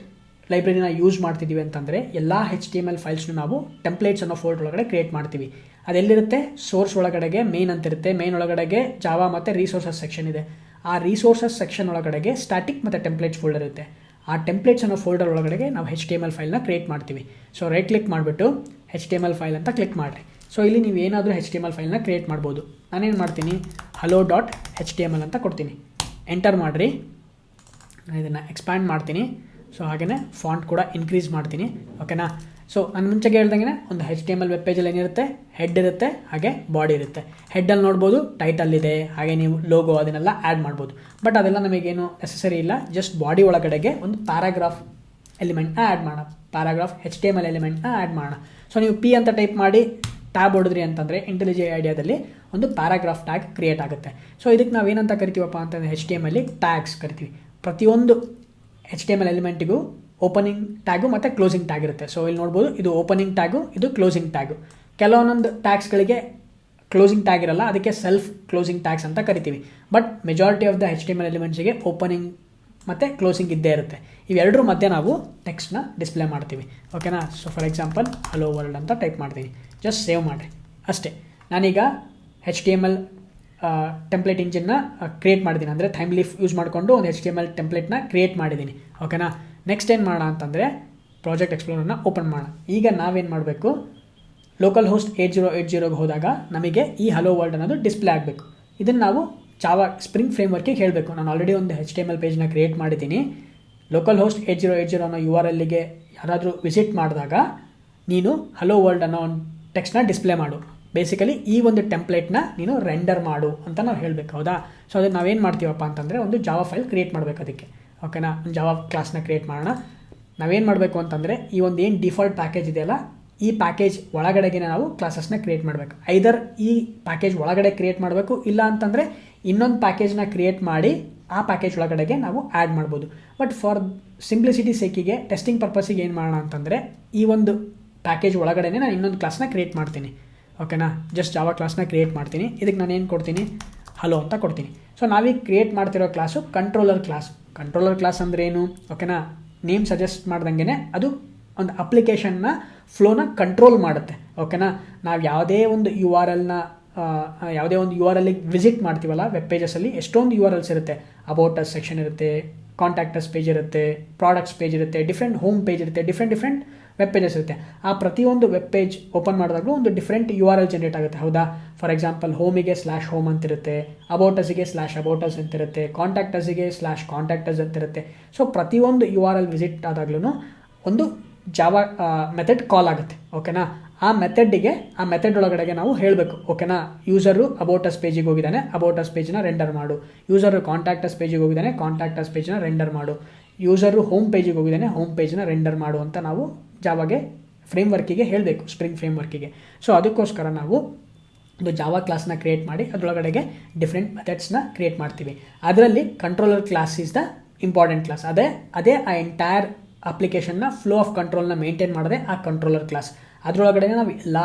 ಲೈಬ್ರರಿನ ಯೂಸ್ ಮಾಡ್ತಿದ್ದೀವಿ ಅಂತಂದರೆ ಎಲ್ಲ ಹೆಚ್ ಟಿ ಎಂ ಎಲ್ ಫೈಲ್ಸ್ನು ನಾವು ಟೆಂಪ್ಲೇಟ್ಸ್ ಅನ್ನೋ ಫೋಲ್ಡ್ ಒಳಗಡೆ ಕ್ರಿಯೇಟ್ ಮಾಡ್ತೀವಿ. ಅದೆಲ್ಲಿರುತ್ತೆ? ಸೋರ್ಸ್ ಒಳಗಡೆಗೆ ಮೇನ್ ಅಂತಿರುತ್ತೆ. ಮೇನ್ ಒಳಗಡೆಗೆ ಜಾವಾ ಮತ್ತು ರಿಸೋರ್ಸಸ್ ಸೆಕ್ಷನ್ ಇದೆ. ಆ ರಿಸೋರ್ಸಸ್ ಸೆಕ್ಷನ್ ಒಳಗಡೆಗೆ ಸ್ಟ್ಯಾಟಿಕ್ ಮತ್ತು ಟೆಂಪ್ಲೇಟ್ಸ್ ಫೋಲ್ಡರ್ ಇರುತ್ತೆ. ಆ ಟೆಂಪ್ಲೇಟ್ಸ್ ಅನ್ನೋ ಫೋಲ್ಡರ್ ಒಳಗಡೆಗೆ ನಾವು ಹೆಚ್ ಟಿ ಎಂ ಎಲ್ ಫೈಲ್ನ ಕ್ರಿಯೇಟ್ ಮಾಡ್ತೀವಿ. ಸೊ ರೈಟ್ ಕ್ಲಿಕ್ ಮಾಡಿಬಿಟ್ಟು H T M L file ಅಂತ ಕ್ಲಿಕ್ ಮಾಡಿರಿ. ಸೊ ಇಲ್ಲಿ ನೀವು ಏನಾದರೂ ಹೆಚ್ ಟಿ ಎಂ ಎಲ್ ಫೈಲ್ನ ಕ್ರಿಯೇಟ್ ಮಾಡ್ಬೋದು. ನಾನೇನು ಮಾಡ್ತೀನಿ? Hello dot H T M L ಅಂತ ಕೊಡ್ತೀನಿ. ಎಂಟರ್ ಮಾಡಿರಿ. ನಾನು ಇದನ್ನು ಎಕ್ಸ್ಪ್ಯಾಂಡ್ ಮಾಡ್ತೀನಿ. ಸೊ ಹಾಗೆಯೇ ಫಾಂಟ್ ಕೂಡ ಇನ್ಕ್ರೀಸ್ ಮಾಡ್ತೀನಿ. ಓಕೆನಾ ಸೊ ನಾನು ಮುಂಚೆಗೆ ಹೇಳ್ದಂಗೆ ಒಂದು H T M L web ಪೇಜಲ್ಲಿ ಏನಿರುತ್ತೆ? ಹೆಡ್ ಇರುತ್ತೆ, ಹಾಗೆ ಬಾಡಿ ಇರುತ್ತೆ. ಹೆಡ್ಡಲ್ಲಿ ನೋಡ್ಬೋದು ಟೈಟಲ್ ಇದೆ, ಹಾಗೆ ನೀವು ಲೋಗೋ ಅದನ್ನೆಲ್ಲ ಆ್ಯಡ್ ಮಾಡ್ಬೋದು. ಬಟ್ ಅದೆಲ್ಲ ನಮಗೇನು ನೆಸೆಸರಿ ಇಲ್ಲ. ಜಸ್ಟ್ ಬಾಡಿ ಒಳಗಡೆಗೆ ಒಂದು ಪ್ಯಾರಾಗ್ರಾಫ್ ಎಲಿಮೆಂಟ್ನ ಆ್ಯಡ್ ಮಾಡೋಣ. Paragraph H T M L ಎಲಿಮೆಂಟ್ನ add ಮಾಡೋಣ. ಸೊ ನೀವು ಪಿ ಅಂತ ಟೈಪ್ ಮಾಡಿ ಟ್ಯಾಬ್ ಹೊಡಿದ್ರಿ ಅಂತಂದರೆ ಇಂಟೆಲಿಜೆ ಐಡಿಯಾದಲ್ಲಿ ಒಂದು ಪ್ಯಾರಾಗ್ರಾಫ್ ಟ್ಯಾಗ್ ಕ್ರಿಯೇಟ್ ಆಗುತ್ತೆ. ಸೊ ಇದಕ್ಕೆ ನಾವು ಏನಂತ ಕರಿತೀವಪ್ಪ ಅಂತಂದರೆ ಹೆಚ್ ಟಿ ಎಂ ಅಲ್ಲಿ ಟ್ಯಾಗ್ಸ್ ಕರಿತೀವಿ. ಪ್ರತಿಯೊಂದು ಹೆಚ್ ಟಿ ಎಂ ಎಲ್ ಎಲಿಮೆಂಟಿಗೂ ಓಪನಿಂಗ್ ಟ್ಯಾಗು ಮತ್ತು ಕ್ಲೋಸಿಂಗ್ ಟ್ಯಾಗ್ ಇರುತ್ತೆ. ಸೊ ಇಲ್ಲಿ ನೋಡ್ಬೋದು, ಇದು ಓಪನಿಂಗ್ ಟ್ಯಾಗು ಇದು ಕ್ಲೋಸಿಂಗ್ ಟ್ಯಾಗು ಕೆಲವೊಂದೊಂದು ಟ್ಯಾಗ್ಸ್ಗಳಿಗೆ ಕ್ಲೋಸಿಂಗ್ ಟ್ಯಾಗ್ ಇರಲ್ಲ, ಅದಕ್ಕೆ ಸೆಲ್ಫ್ ಕ್ಲೋಸಿಂಗ್ ಟ್ಯಾಗ್ಸ್ ಅಂತ ಕರಿತೀವಿ. But majority of the H T M L ಎಲಿಮೆಂಟ್ಸಿಗೆ opening ಮತ್ತು ಕ್ಲೋಸಿಂಗ್ ಇದ್ದೇ ಇರುತ್ತೆ. ಇವೆರಡರ ಮಧ್ಯೆ ನಾವು ಟೆಕ್ಸ್ಟ್ನ ಡಿಸ್ಪ್ಲೇ ಮಾಡ್ತೀವಿ. ಓಕೆನಾ so for example hello world ಅಂತ ಟೈಪ್ ಮಾಡ್ತೀನಿ. ಜಸ್ಟ್ ಸೇವ್ ಮಾಡಿರಿ. ಅಷ್ಟೇ. ನಾನೀಗ H T M L template ಇಂಜಿನ್ನ create ಮಾಡಿದ್ದೀನಿ ಅಂದರೆ ಥೈಮ್ ಲೀಫ್ ಯೂಸ್ ಮಾಡಿಕೊಂಡು ಒಂದು ಎಚ್ ಡಿ ಎಂ ಎಲ್ ಟೆಂಪ್ಲೇಟ್ನ ಕ್ರಿಯೇಟ್ ಮಾಡಿದ್ದೀನಿ ಓಕೆನಾ ನೆಕ್ಸ್ಟ್ ಏನು ಮಾಡೋಣ ಅಂತಂದರೆ ಪ್ರಾಜೆಕ್ಟ್ ಎಕ್ಸ್ಪ್ಲೋರನ್ನು ಓಪನ್ ಮಾಡೋಣ ಈಗ ನಾವೇನು ಮಾಡಬೇಕು? Local host eight zero eight ಜೀರೋಗೆ ಹೋದಾಗ ನಮಗೆ ಈ ಹಲೋ ವರ್ಲ್ಡ್ ಅನ್ನೋದು ಡಿಸ್ಪ್ಲೇ ಆಗಬೇಕು. ಇದನ್ನು ನಾವು ಚಾವ ಸ್ಪ್ರಿಂಗ್ ಫ್ರೇಮ್ವರ್ಕಿಗೆ ಹೇಳಬೇಕು. ನಾನು ಆಲ್ರೆಡಿ ಒಂದು ಹೆಚ್ ಟಿ ಎಂ ಎಲ್ ಪೇಜ್ನ ಕ್ರಿಯೇಟ್ ಮಾಡಿದ್ದೀನಿ. Local host eight zero eight zero ಅನ್ನೋ ಯು ಆರ್ ಎಲ್ಲಿಗೆ ಯಾರಾದರೂ ವಿಸಿಟ್ ಮಾಡಿದಾಗ ನೀನು ಹಲೋ ವರ್ಲ್ಡ್ ಅನ್ನೋ ಒಂದು ಟೆಕ್ಸ್ಟ್ನ ಡಿಸ್ಪ್ಲೇ ಮಾಡು. ಬೇಸಿಕಲಿ ಈ ಒಂದು ಟೆಂಪ್ಲೇಟ್ನ ನೀನು ರೆಂಡರ್ ಮಾಡು ಅಂತ ನಾವು ಹೇಳಬೇಕು. ಹೌದಾ? ಸೊ ಅದಕ್ಕೆ ನಾವೇನು ಮಾಡ್ತೀವಪ್ಪ ಅಂತಂದರೆ ಒಂದು ಜಾವಾ ಫೈಲ್ ಕ್ರಿಯೇಟ್ ಮಾಡಬೇಕು ಅದಕ್ಕೆ. ಓಕೆನಾ ಒಂದು ಜಾವಾ ಕ್ಲಾಸ್ನ ಕ್ರಿಯೇಟ್ ಮಾಡೋಣ. ನಾವೇನು ಮಾಡಬೇಕು ಅಂತಂದರೆ, ಈ ಒಂದು ಏನು ಡಿಫಾಲ್ಟ್ ಪ್ಯಾಕೇಜ್ ಇದೆಯಲ್ಲ, ಈ ಪ್ಯಾಕೇಜ್ ಒಳಗಡೆಗೆ ನಾವು ಕ್ಲಾಸಸ್ನ ಕ್ರಿಯೇಟ್ ಮಾಡಬೇಕು. ಐದರ್ ಈ ಪ್ಯಾಕೇಜ್ ಒಳಗಡೆ ಕ್ರಿಯೇಟ್ ಮಾಡಬೇಕು, ಇಲ್ಲ ಅಂತಂದರೆ ಇನ್ನೊಂದು ಪ್ಯಾಕೇಜ್ನ ಕ್ರಿಯೇಟ್ ಮಾಡಿ ಆ ಪ್ಯಾಕೇಜ್ ಒಳಗಡೆಗೆ ನಾವು ಆ್ಯಡ್ ಮಾಡ್ಬೋದು. ಬಟ್ ಫಾರ್ ಸಿಂಪ್ಲಿಸಿಟಿ ಸೇಕಿಗೆ ಟೆಸ್ಟಿಂಗ್ ಪರ್ಪಸಿಗೆ ಏನು ಮಾಡೋಣ ಅಂತಂದರೆ, ಈ ಒಂದು ಪ್ಯಾಕೇಜ್ ಒಳಗಡೆ ನಾನು ಇನ್ನೊಂದು ಕ್ಲಾಸ್ನ ಕ್ರಿಯೇಟ್ ಮಾಡ್ತೀನಿ. ಓಕೆನಾ ಜಸ್ಟ್ ಜಾವಾ ಕ್ಲಾಸ್ನ ಕ್ರಿಯೇಟ್ ಮಾಡ್ತೀನಿ. ಇದಕ್ಕೆ ನಾನು ಏನು ಕೊಡ್ತೀನಿ? ಹಲೋ ಅಂತ ಕೊಡ್ತೀನಿ. ಸೊ ನಾವೀಗ ಕ್ರಿಯೇಟ್ ಮಾಡ್ತಿರೋ class controller class controller class ಅಂದರೆ ಏನು? ಓಕೆನಾ ನೇಮ್ ಸಜೆಸ್ಟ್ ಮಾಡ್ದಂಗೆ ಅದು ಒಂದು ಅಪ್ಲಿಕೇಶನ್ನ ಫ್ಲೋನ ಕಂಟ್ರೋಲ್ ಮಾಡುತ್ತೆ. ಓಕೆನಾ ನಾವು ಯಾವುದೇ ಒಂದು ಯು ಆರ್ ಎಲ್ನ ಯಾವುದೇ ಒಂದು ಯು ಆರ್ ಎಲ್ಲಿಗೆ ವಿಸಿಟ್ ಮಾಡ್ತೀವಲ್ಲ ವೆಬ್ ಪೇಜಸಲ್ಲಿ ಎಷ್ಟೊಂದು ಯು ಆರ್ ಎಲ್ಸ್ ಇರುತ್ತೆ. ಅಬೌಟಸ್ ಸೆಕ್ಷನ್ ಇರುತ್ತೆ ಕಾಂಟ್ಯಾಕ್ಟಸ್ ಪೇಜ್ ಇರುತ್ತೆ ಪ್ರಾಡಕ್ಟ್ಸ್ ಪೇಜ್ ಇರುತ್ತೆ ಡಿಫ್ರೆಂಟ್ ಹೋಮ್ ಪೇಜ್ ಇರುತ್ತೆ ಡಿಫ್ರೆಂಟ್ ಡಿಫ್ರೆಂಟ್ ವೆಬ್ ಪೇಜಸ್ ಇರುತ್ತೆ. ಆ ಪ್ರತಿಯೊಂದು ವೆಬ್ ಪೇಜ್ ಓಪನ್ ಮಾಡಿದಾಗಲೂ ಒಂದು different U R L generate ಆಗುತ್ತೆ. ಹೌದಾ? ಫಾರ್ ಎಕ್ಸಾಂಪಲ್ ಹೋಮಿಗೆ ಸ್ಲ್ಯಾಶ್ ಹೋಮ್ ಅಂತಿರುತ್ತೆ ಅಬೌಟಸ್ಗೆ ಸ್ಲ್ಯಾಶ್ ಅಬೌಟಸ್ ಅಂತಿರುತ್ತೆ ಕಾಂಟ್ಯಾಕ್ಟಸ್ಗೆ ಸ್ಲ್ಯಾಶ್ ಕಾಂಟ್ಯಾಕ್ಟಸ್ ಅಂತಿರುತ್ತೆ. ಸೊ ಪ್ರತಿಯೊಂದು ಯು ಆರ್ ಎಲ್ ವಿಸಿಟ್ ಆದಾಗ್ಲೂ ಒಂದು ಜಾವಾ ಮೆಥಡ್ ಕಾಲ್ ಆಗುತ್ತೆ. ಓಕೆನಾ ಆ ಮೆಥಡ್ಡಿಗೆ ಆ ಮೆಥಡ್ ಒಳಗಡೆಗೆ ನಾವು ಹೇಳಬೇಕು. ಓಕೆನಾ ಯೂಸರು ಅಬೌಟಸ್ ಪೇಜಿಗೆ ಹೋಗಿದ್ದಾನೆ ಅಬೌಟಸ್ ಪೇಜ್ನ ರೆಂಡರ್ ಮಾಡು. ಯೂಸರು ಕಾಂಟ್ಯಾಕ್ಟಸ್ ಪೇಜಿಗೆ ಹೋಗಿದ್ದಾನೆ ಕಾಂಟ್ಯಾಕ್ಟಸ್ ಪೇಜ್ನ ರೆಂಡರ್ ಮಾಡು. ಯೂಸರು ಹೋಮ್ ಪೇಜಿಗೆ ಹೋಗಿದ್ದಾನೆ ಹೋಮ್ ಪೇಜ್ನ ರೆಂಡರ್ ಮಾಡು ಅಂತ ನಾವು ಜಾವಾಗೆ ಫ್ರೇಮ್ ವರ್ಕಿಗೆ ಹೇಳಬೇಕು ಸ್ಪ್ರಿಂಗ್ ಫ್ರೇಮ್ ವರ್ಕಿಗೆ ಸೊ ಅದಕ್ಕೋಸ್ಕರ ನಾವು ಒಂದು ಜಾವಾ ಕ್ಲಾಸ್ನ ಕ್ರಿಯೇಟ್ ಮಾಡಿ, ಅದರೊಳಗಡೆಗೆ ಡಿಫ್ರೆಂಟ್ ಮೆಥಡ್ಸ್ನ ಕ್ರಿಯೇಟ್ ಮಾಡ್ತೀವಿ. ಅದರಲ್ಲಿ controller class is the important class ಅದೇ ಅದೇ ಆ ಎಂಟೈರ್ ಅಪ್ಲಿಕೇಶನ್ನ ಫ್ಲೋ ಆಫ್ ಕಂಟ್ರೋಲ್ನ ಮೇಂಟೈನ್ ಮಾಡೋದೇ ಆ ಕಂಟ್ರೋಲರ್ ಕ್ಲಾಸ್ ಅದರೊಳಗಡೆ ನಾವು ಎಲ್ಲ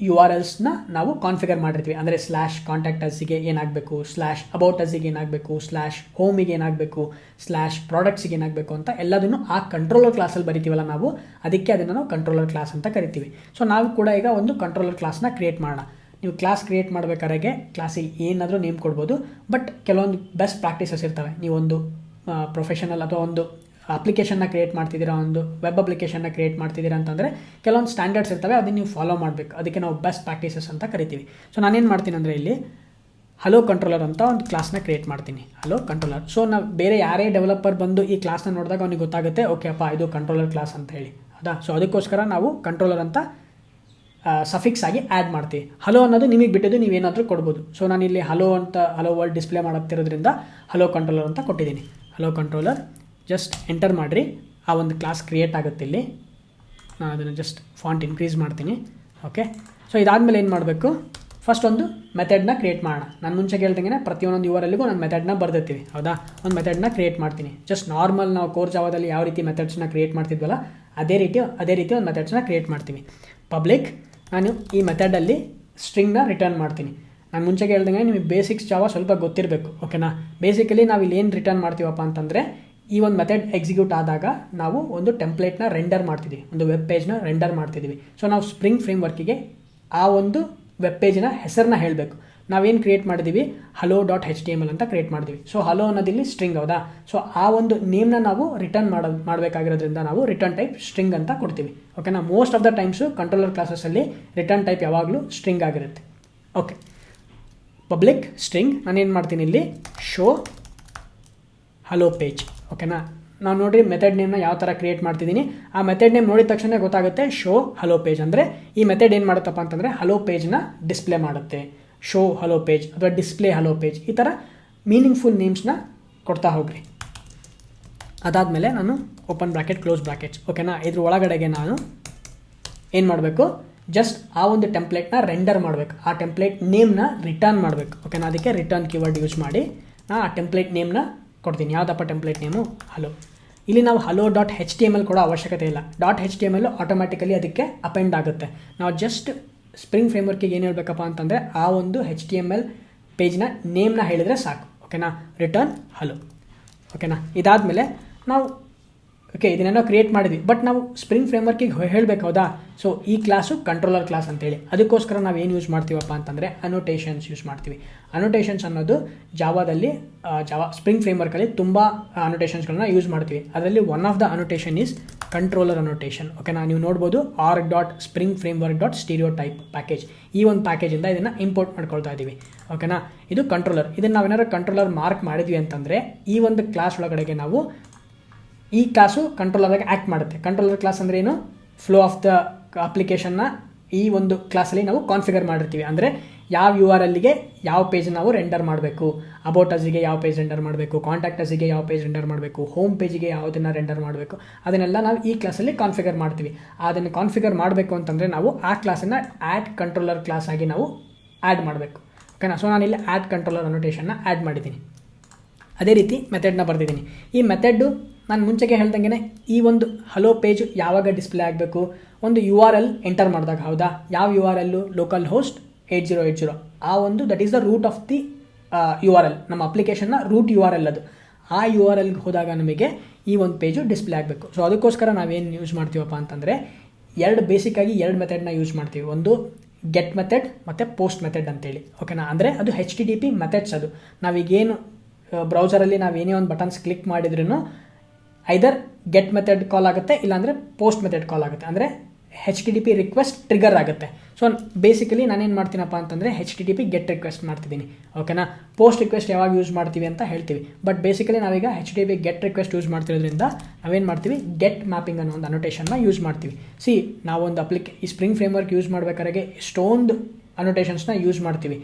ಯು ಆರ್ ಎಲ್ಸ್ನ ನಾವು ಕಾನ್ಫಿಗರ್ ಮಾಡಿರ್ತೀವಿ. ಅಂದರೆ ಸ್ಲ್ಯಾಶ್ ಕಾಂಟ್ಯಾಕ್ಟ್ ಅಸ್ಸಿಗೆ ಏನಾಗಬೇಕು ಸ್ಲ್ಯಾಶ್ ಅಬೌಟ್ ಅಸ್ಸಿಗೆ ಏನಾಗಬೇಕು ಸ್ಲ್ಯಾಶ್ ಹೋಮಿಗೆ ಏನಾಗಬೇಕು ಸ್ಲ್ಯಾಶ್ ಪ್ರಾಡಕ್ಟ್ಸಿಗೆ ಏನಾಗಬೇಕು ಅಂತ ಎಲ್ಲದನ್ನು ಆ ಕಂಟ್ರೋಲರ್ ಕ್ಲಾಸಲ್ಲಿ ಬರಿತೀವಲ್ಲ ನಾವು, ಅದಕ್ಕೆ ಅದನ್ನು ನಾವು ಕಂಟ್ರೋಲರ್ ಕ್ಲಾಸ್ ಅಂತ ಕರಿತೀವಿ. ಸೊ ನಾವು ಕೂಡ ಈಗ ಒಂದು ಕಂಟ್ರೋಲರ್ ಕ್ಲಾಸ್ನ ಕ್ರಿಯೇಟ್ ಮಾಡೋಣ. ನೀವು ಕ್ಲಾಸ್ ಕ್ರಿಯೇಟ್ ಮಾಡಬೇಕಾದ್ರೆ ಕ್ಲಾಸಿಗೆ ಏನಾದರೂ ನೇಮ್ ಕೊಡ್ಬೋದು ಬಟ್ ಕೆಲವೊಂದು ಬೆಸ್ಟ್ ಪ್ರಾಕ್ಟೀಸಸ್ ಇರ್ತವೆ. ನೀವೊಂದು ಪ್ರೊಫೆಷನಲ್ ಅಥವಾ ಒಂದು ಅಪ್ಲಿಕೇಶನ್ನ ಕ್ರಿಯೇಟ್ ಮಾಡ್ತಿದ್ದೀರಾ, ಒಂದು ವೆಬ್ ಅಪ್ಲಿಕೇಶನ್ನ ಕ್ರಿಯೇಟ್ ಮಾಡ್ತಿದ್ದೀರಾ ಅಂತಂದರೆ ಕೆಲವೊಂದು ಸ್ಟ್ಯಾಂಡರ್ಡ್ಸ್ ಇರ್ತವೆ, ಅದನ್ನು ನೀವು ಫಾಲೋ ಮಾಡಬೇಕು. ಅದಕ್ಕೆ ನಾವು ಬೆಸ್ಟ್ ಪ್ರಾಕ್ಟೀಸಸ್ ಅಂತ ಕರಿತೀವಿ. ಸೊ ನಾನೇನು ಮಾಡ್ತೀನಿ ಅಂದರೆ ಇಲ್ಲಿ ಹಲೋ ಕಂಟ್ರೋಲರ್ ಅಂತ ಒಂದು ಕ್ಲಾಸ್ನ ಕ್ರಿಯೇಟ್ ಮಾಡ್ತೀನಿ. ಹಲೋ ಕಂಟ್ರೋಲರ್ ಸೊ ನಾವು ಬೇರೆ ಯಾರೇ ಡೆವಲಪರ್ ಬಂದು ಈ ಕ್ಲಾಸ್ನ ನೋಡಿದಾಗ ಅವನಿಗೆ ಗೊತ್ತಾಗುತ್ತೆ, ಓಕೆ ಅಪ್ಪ, ಇದು ಕಂಟ್ರೋಲರ್ ಕ್ಲಾಸ್ ಅಂತ ಹೇಳಿ. ಹೌದಾ? ಸೊ ಅದಕ್ಕೋಸ್ಕರ ನಾವು ಕಂಟ್ರೋಲರ್ ಅಂತ ಸಫಿಕ್ಸ್ ಆಗಿ ಆ್ಯಡ್ ಮಾಡ್ತೀವಿ. ಹಲೋ ಅನ್ನೋದು ನಿಮಗೆ ಬಿಟ್ಟಿದ್ದು ನೀವೇನಾದರೂ ಕೊಡ್ಬೋದು. ಸೊ ನಾನು ಇಲ್ಲಿ ಹಲೋ ಅಂತ ಹಲೋ ವರ್ಡ್ ಡಿಸ್ಪ್ಲೇ ಮಾಡುತ್ತಿರೋದ್ರಿಂದ ಹಲೋ ಕಂಟ್ರೋಲರ್ ಅಂತ ಕೊಟ್ಟಿದ್ದೀನಿ. ಹಲೋ ಕಂಟ್ರೋಲರ್ ಜಸ್ಟ್ ಎಂಟರ್ ಮಾಡಿರಿ. ಆ ಒಂದು ಕ್ಲಾಸ್ ಕ್ರಿಯೇಟ್ ಆಗುತ್ತೆ ಇಲ್ಲಿ. ನಾನು ಅದನ್ನು ಜಸ್ಟ್ ಫಾಂಟ್ ಇನ್ಕ್ರೀಸ್ ಮಾಡ್ತೀನಿ. ಓಕೆ ಸೊ ಇದಾದಮೇಲೆ ಏನು ಮಾಡಬೇಕು? ಫಸ್ಟ್ ಒಂದು ಮೆಥಡ್ನ ಕ್ರಿಯೇಟ್ ಮಾಡೋಣ. ನಾನು ಮುಂಚೆ ಹೇಳ್ದಂಗೆ ಪ್ರತಿಯೊಂದು ಎಲ್ಲಿಗೂ ನಾನು ಮೆಥಡ್ನ ಬರ್ದಿರ್ತೀವಿ. ಹೌದಾ? ಒಂದು ಮೆಥಡ್ನ ಕ್ರಿಯೇಟ್ ಮಾಡ್ತೀನಿ. ಜಸ್ಟ್ ನಾರ್ಮಲ್ ನಾವು ಕೋರ್ ಜಾವದಲ್ಲಿ ಯಾವ ರೀತಿ ಮೆಥಡ್ಸ್ನ ಕ್ರಿಯೇಟ್ ಮಾಡ್ತಿದ್ವಲ್ಲ, ಅದೇ ರೀತಿ ಅದೇ ರೀತಿ ಒಂದು ಮೆಥಡ್ಸ್ನ ಕ್ರಿಯೇಟ್ ಮಾಡ್ತೀವಿ. ಪಬ್ಲಿಕ್ ನಾನು ಈ ಮೆಥಡಲ್ಲಿ ಸ್ಟ್ರಿಂಗ್ನ ರಿಟರ್ನ್ ಮಾಡ್ತೀನಿ. ನಾನು ಮುಂಚೆ ಹೇಳ್ದಂಗೆ ನಿಮಗೆ ಬೇಸಿಕ್ಸ್ ಜಾವ ಸ್ವಲ್ಪ ಗೊತ್ತಿರಬೇಕು. ಓಕೆನಾ ಬೇಸಿಕಲಿ ನಾವು ಇಲ್ಲಿ ಏನು ರಿಟರ್ನ್ ಮಾಡ್ತೀವಪ್ಪ ಅಂತಂದರೆ ಈ ಒಂದು ಮೆಥಡ್ ಎಕ್ಸಿಕ್ಯೂಟ್ ಆದಾಗ ನಾವು ಒಂದು ಟೆಂಪ್ಲೇಟ್ನ ರೆಂಡರ್ ಮಾಡ್ತಿದ್ದೀವಿ ಒಂದು ವೆಬ್ ಪೇಜ್ನ ರೆಂಡರ್ ಮಾಡ್ತಿದ್ದೀವಿ ಸೊ ನಾವು ಸ್ಪ್ರಿಂಗ್ ಫ್ರೇಮ್ ವರ್ಕಿಗೆ ಆ ಒಂದು ವೆಬ್ ಪೇಜಿನ ಹೆಸರನ್ನ ಹೇಳಬೇಕು. ನಾವೇನು ಕ್ರಿಯೇಟ್ ಮಾಡಿದ್ದೀವಿ hello dot H T M L ಅಂತ ಕ್ರಿಯೇಟ್ ಮಾಡಿದೀವಿ. ಸೊ ಹಲೋ ಅನ್ನೋದಿಲ್ಲಿ ಸ್ಟ್ರಿಂಗ್ ಹೌದಾ? ಸೊ ಆ ಒಂದು ನೇಮ್ನ ನಾವು ರಿಟರ್ನ್ ಮಾಡೋ, ಮಾಡಬೇಕಾಗಿರೋದ್ರಿಂದ ನಾವು ರಿಟರ್ನ್ ಟೈಪ್ ಸ್ಟ್ರಿಂಗ್ ಅಂತ ಕೊಡ್ತೀವಿ. ಓಕೆನಾ most of the times controller ಕ್ಲಾಸಸ್ಸಲ್ಲಿ return type ಯಾವಾಗಲೂ ಸ್ಟ್ರಿಂಗ್ ಆಗಿರುತ್ತೆ. ಓಕೆ ಪಬ್ಲಿಕ್ ಸ್ಟ್ರಿಂಗ್ ನಾನೇನು ಮಾಡ್ತೀನಿ ಇಲ್ಲಿ? ಶೋ ಹಲೋ ಪೇಜ್ ಓಕೆನಾ? ನಾವು ನೋಡಿರಿ ಮೆಥಡ್ ನೇಮ್ನ ಯಾವ ಥರ ಕ್ರಿಯೇಟ್ ಮಾಡ್ತಿದ್ದೀನಿ ಆ ಮೆಥಡ್ ನೇಮ್ ನೋಡಿದ ತಕ್ಷಣ ಗೊತ್ತಾಗುತ್ತೆ ಶೋ ಹಲೋ ಪೇಜ್ ಅಂದರೆ ಈ ಮೆಥಡ್ ಏನು ಮಾಡುತ್ತಪ್ಪ ಅಂತಂದರೆ ಹಲೋ ಪೇಜ್ನ ಡಿಸ್ಪ್ಲೇ ಮಾಡುತ್ತೆ. ಶೋ ಹಲೋ ಪೇಜ್ ಅಥವಾ ಡಿಸ್ಪ್ಲೇ ಹಲೋ ಪೇಜ್ ಈ ಥರ ಮೀನಿಂಗ್ಫುಲ್ ನೇಮ್ಸ್ನ ಕೊಡ್ತಾ ಹೋಗ್ರಿ. ಅದಾದಮೇಲೆ ನಾನು ಓಪನ್ ಬ್ರಾಕೆಟ್ ಕ್ಲೋಸ್ ಬ್ರಾಕೆಟ್ಸ್ ಓಕೆನಾ? ಇದ್ರ ಒಳಗಡೆಗೆ ನಾನು ಏನು ಮಾಡಬೇಕು? ಜಸ್ಟ್ ಆ ಒಂದು ಟೆಂಪ್ಲೇಟ್ನ ರೆಂಡರ್ ಮಾಡಬೇಕು. ಆ ಟೆಂಪ್ಲೇಟ್ ನೇಮ್ನ ರಿಟರ್ನ್ ಮಾಡಬೇಕು. ಓಕೆನಾ? ಅದಕ್ಕೆ ರಿಟರ್ನ್ ಕೀವರ್ಡ್ ಯೂಸ್ ಮಾಡಿ. ಆ ಟೆಂಪ್ಲೇಟ್ ನೇಮ್ನ ಕೊಡ್ತೀನಿ. ಯಾವುದಪ್ಪ ಟೆಂಪ್ಲೇಟ್ ನೇಮು ಹಲೋ ಇಲ್ಲಿ ನಾವು hello dot H T M L ಕೊಡೋ ಅವಶ್ಯಕತೆ ಇಲ್ಲ. Dot H T M L automatically ಅದಕ್ಕೆ ಅಪೆಂಡ್ ಆಗುತ್ತೆ. ನಾವು ಜಸ್ಟ್ ಸ್ಪ್ರಿಂಗ್ ಫ್ರೇಮ್ವರ್ಕಿಗೆ ಏನು ಹೇಳಬೇಕಪ್ಪ ಅಂತಂದರೆ ಆ ಒಂದು ಹೆಚ್ ಟಿ ಎಂ ಎಲ್ ಪೇಜ್ನ ನೇಮ್ನ ಹೇಳಿದರೆ ಸಾಕು. ಓಕೆನಾ ರಿಟರ್ನ್ ಹಲೋ ಓಕೆನಾ ಇದಾದಮೇಲೆ ನಾವು ಓಕೆ ಇದನ್ನೇನೋ ಕ್ರಿಯೇಟ್ ಮಾಡಿದ್ವಿ. ಬಟ್ ನಾವು ಸ್ಪ್ರಿಂಗ್ ಫ್ರೇಮ್ವರ್ಕಿಗೆ ಹೇಳಬೇಕು, ಹೌದಾ? ಸೊ ಈ ಕ್ಲಾಸು ಕಂಟ್ರೋಲರ್ ಕ್ಲಾಸ್ ಅಂತೇಳಿ. ಅದಕ್ಕೋಸ್ಕರ ನಾವು ಏನು ಯೂಸ್ ಮಾಡ್ತೀವಪ್ಪ ಅಂತಂದರೆ ಅನೋಟೇಷನ್ಸ್ ಯೂಸ್ ಮಾಡ್ತೀವಿ. ಅನೋಟೇಷನ್ಸ್ ಅನ್ನೋದು ಜಾವಾದಲ್ಲಿ ಜಾವಾ ಸ್ಪ್ರಿಂಗ್ ಫ್ರೇಮ್ವರ್ಕಲ್ಲಿ ತುಂಬ ಅನೋಟೇಷನ್ಸ್ಗಳನ್ನ ಯೂಸ್ ಮಾಡ್ತೀವಿ. ಅದರಲ್ಲಿ one of the annotation is controller annotation ಓಕೆನಾ ನೀವು ನೋಡ್ಬೋದು R dot spring framework dot stereotype package ಈ ಒಂದು ಪ್ಯಾಕೇಜಿಂದ ಇದನ್ನು ಇಂಪೋರ್ಟ್ ಮಾಡ್ಕೊಳ್ತಾ ಇದ್ದೀವಿ ಓಕೆನಾ ಇದು ಕಂಟ್ರೋಲರ್ ಇದನ್ನು ನಾವೇನಾದ್ರು ಕಂಟ್ರೋಲರ್ ಮಾರ್ಕ್ ಮಾಡಿದ್ವಿ ಅಂತಂದರೆ ಈ ಒಂದು ಕ್ಲಾಸ್ ಒಳಗಡೆಗೆ ನಾವು ಈ ಕ್ಲಾಸು ಕಂಟ್ರೋಲರಾಗಿ ಆ್ಯಕ್ಟ್ ಮಾಡುತ್ತೆ. ಕಂಟ್ರೋಲರ್ ಕ್ಲಾಸ್ ಅಂದರೆ ಏನು? ಫ್ಲೋ ಆಫ್ ದ ಅಪ್ಲಿಕೇಶನ್ನ ಈ ಒಂದು ಕ್ಲಾಸಲ್ಲಿ ನಾವು ಕಾನ್ಫಿಗರ್ ಮಾಡಿರ್ತೀವಿ. ಅಂದರೆ ಯಾವ ಯು ಆರ್ ಅಲ್ಲಿಗೆ ಯಾವ ಪೇಜ್ ನಾವು ರೆಂಡರ್ ಮಾಡಬೇಕು ಅಬೌಟ್ ಯಾವ ಪೇಜ್ ರೆಂಡರ್ ಮಾಡಬೇಕು ಕಾಂಟ್ಯಾಕ್ಟ್ ಅಸಿಗೆ ಯಾವ ಪೇಜ್ ರೆಂಡರ್ ಮಾಡಬೇಕು ಹೋಮ್ ಪೇಜಿಗೆ ಯಾವುದನ್ನು ರೆಂಡರ್ ಮಾಡಬೇಕು, ಅದನ್ನೆಲ್ಲ ನಾವು ಈ ಕ್ಲಾಸಲ್ಲಿ ಕಾನ್ಫಿಗರ್ ಮಾಡ್ತೀವಿ. ಅದನ್ನು ಕಾನ್ಫಿಗರ್ ಮಾಡಬೇಕು ಅಂತಂದರೆ ನಾವು ಆ ಕ್ಲಾಸನ್ನು ಆ್ಯಡ್ ಕಂಟ್ರೋಲರ್ ಕ್ಲಾಸ್ ಆಗಿ ನಾವು ಆ್ಯಡ್ ಮಾಡಬೇಕು. ಓಕೆನಾ ಸೊ ನಾನಿಲ್ಲಿ ಆ್ಯಡ್ ಕಂಟ್ರೋಲರ್ ಅನೋಟೇಷನ್ನ ಆ್ಯಡ್ ಮಾಡಿದ್ದೀನಿ. ಅದೇ ರೀತಿ ಮೆಥಡ್ನ ಬರೆದಿದ್ದೀನಿ. ಈ ಮೆಥಡ್ಡು ನಾನು ಮುಂಚೆಗೆ ಹೇಳ್ದಂಗೆ ಈ ಒಂದು ಹಲೋ ಪೇಜ್ ಯಾವಾಗ ಡಿಸ್ಪ್ಲೇ ಆಗಬೇಕು? ಒಂದು ಯು ಆರ್ ಎಲ್ ಎಂಟರ್ ಮಾಡಿದಾಗ ಹೌದಾ? ಯಾವ U R L local host eight zero eight zero ಆ ಒಂದು that is the root of the U R L ನಮ್ಮ ಅಪ್ಲಿಕೇಶನ್ನ ರೂಟ್ ಯು ಆರ್ ಎಲ್ ಅದು. ಆ ಯು ಆರ್ ಎಲ್ಗೆ ಹೋದಾಗ ನಮಗೆ ಈ ಒಂದು ಪೇಜು ಡಿಸ್ಪ್ಲೇ ಆಗಬೇಕು. ಸೊ ಅದಕ್ಕೋಸ್ಕರ ನಾವೇನು ಯೂಸ್ ಮಾಡ್ತೀವಪ್ಪ ಅಂತಂದರೆ ಎರಡು ಬೇಸಿಕ್ಕಾಗಿ ಎರಡು ಮೆಥಡ್ನ ಯೂಸ್ ಮಾಡ್ತೀವಿ. ಒಂದು ಗೆಟ್ ಮೆಥಡ್ ಮತ್ತು ಪೋಸ್ಟ್ ಮೆಥಡ್ ಅಂತೇಳಿ. ಓಕೆನಾ ಅಂದರೆ ಅದು H T D P methods ಅದು. ನಾವೀಗೇನು ಬ್ರೌಸರಲ್ಲಿ ನಾವು ಏನೇ ಒಂದು ಬಟನ್ಸ್ ಕ್ಲಿಕ್ ಮಾಡಿದ್ರೂ ಐದರ್ ಗೆಟ್ ಮೆಥಡ್ ಕಾಲ್ ಆಗುತ್ತೆ, ಇಲ್ಲಾಂದರೆ ಪೋಸ್ಟ್ ಮೆಥಡ್ ಕಾಲ್ ಆಗುತ್ತೆ. ಅಂದರೆ H T D P request trigger ಆಗುತ್ತೆ. ಸೊ ಬೇಸಿಕಲಿ ನಾನೇನು ಮಾಡ್ತೀನಪ್ಪ ಅಂತಂದರೆ H T D P get request ಮಾಡ್ತಿದ್ದೀನಿ. ಓಕೆನಾ ಪೋಸ್ಟ್ ರಿಕ್ವೆಸ್ಟ್ ಯಾವಾಗ ಯೂಸ್ ಮಾಡ್ತೀವಿ ಅಂತ ಹೇಳ್ತೀವಿ. ಬಟ್ ಬೇಸಿಕಲಿ ನಾವೀಗ H T P get request use ಮಾಡ್ತಿರೋದ್ರಿಂದ ನಾವೇನು ಮಾಡ್ತೀವಿ? ಗೆಟ್ ಮ್ಯಾಪಿಂಗ್ ಅನ್ನೋ ಒಂದು ಅನೋಟೇಷನ್ನ ಯೂಸ್ ಮಾಡ್ತೀವಿ. ಸಿ ನಾವೊಂದು ಅಪ್ಲಿಕೆ ಈ ಸ್ಪ್ರಿಂಗ್ ಫ್ರೇಮ್ವರ್ಕ್ ಯೂಸ್ ಮಾಡ್ಬೇಕಾದ್ರೆ ಎಷ್ಟೊಂದು ಅನೋಟೇಷನ್ಸ್ನ ಯೂಸ್ ಮಾಡ್ತೀವಿ.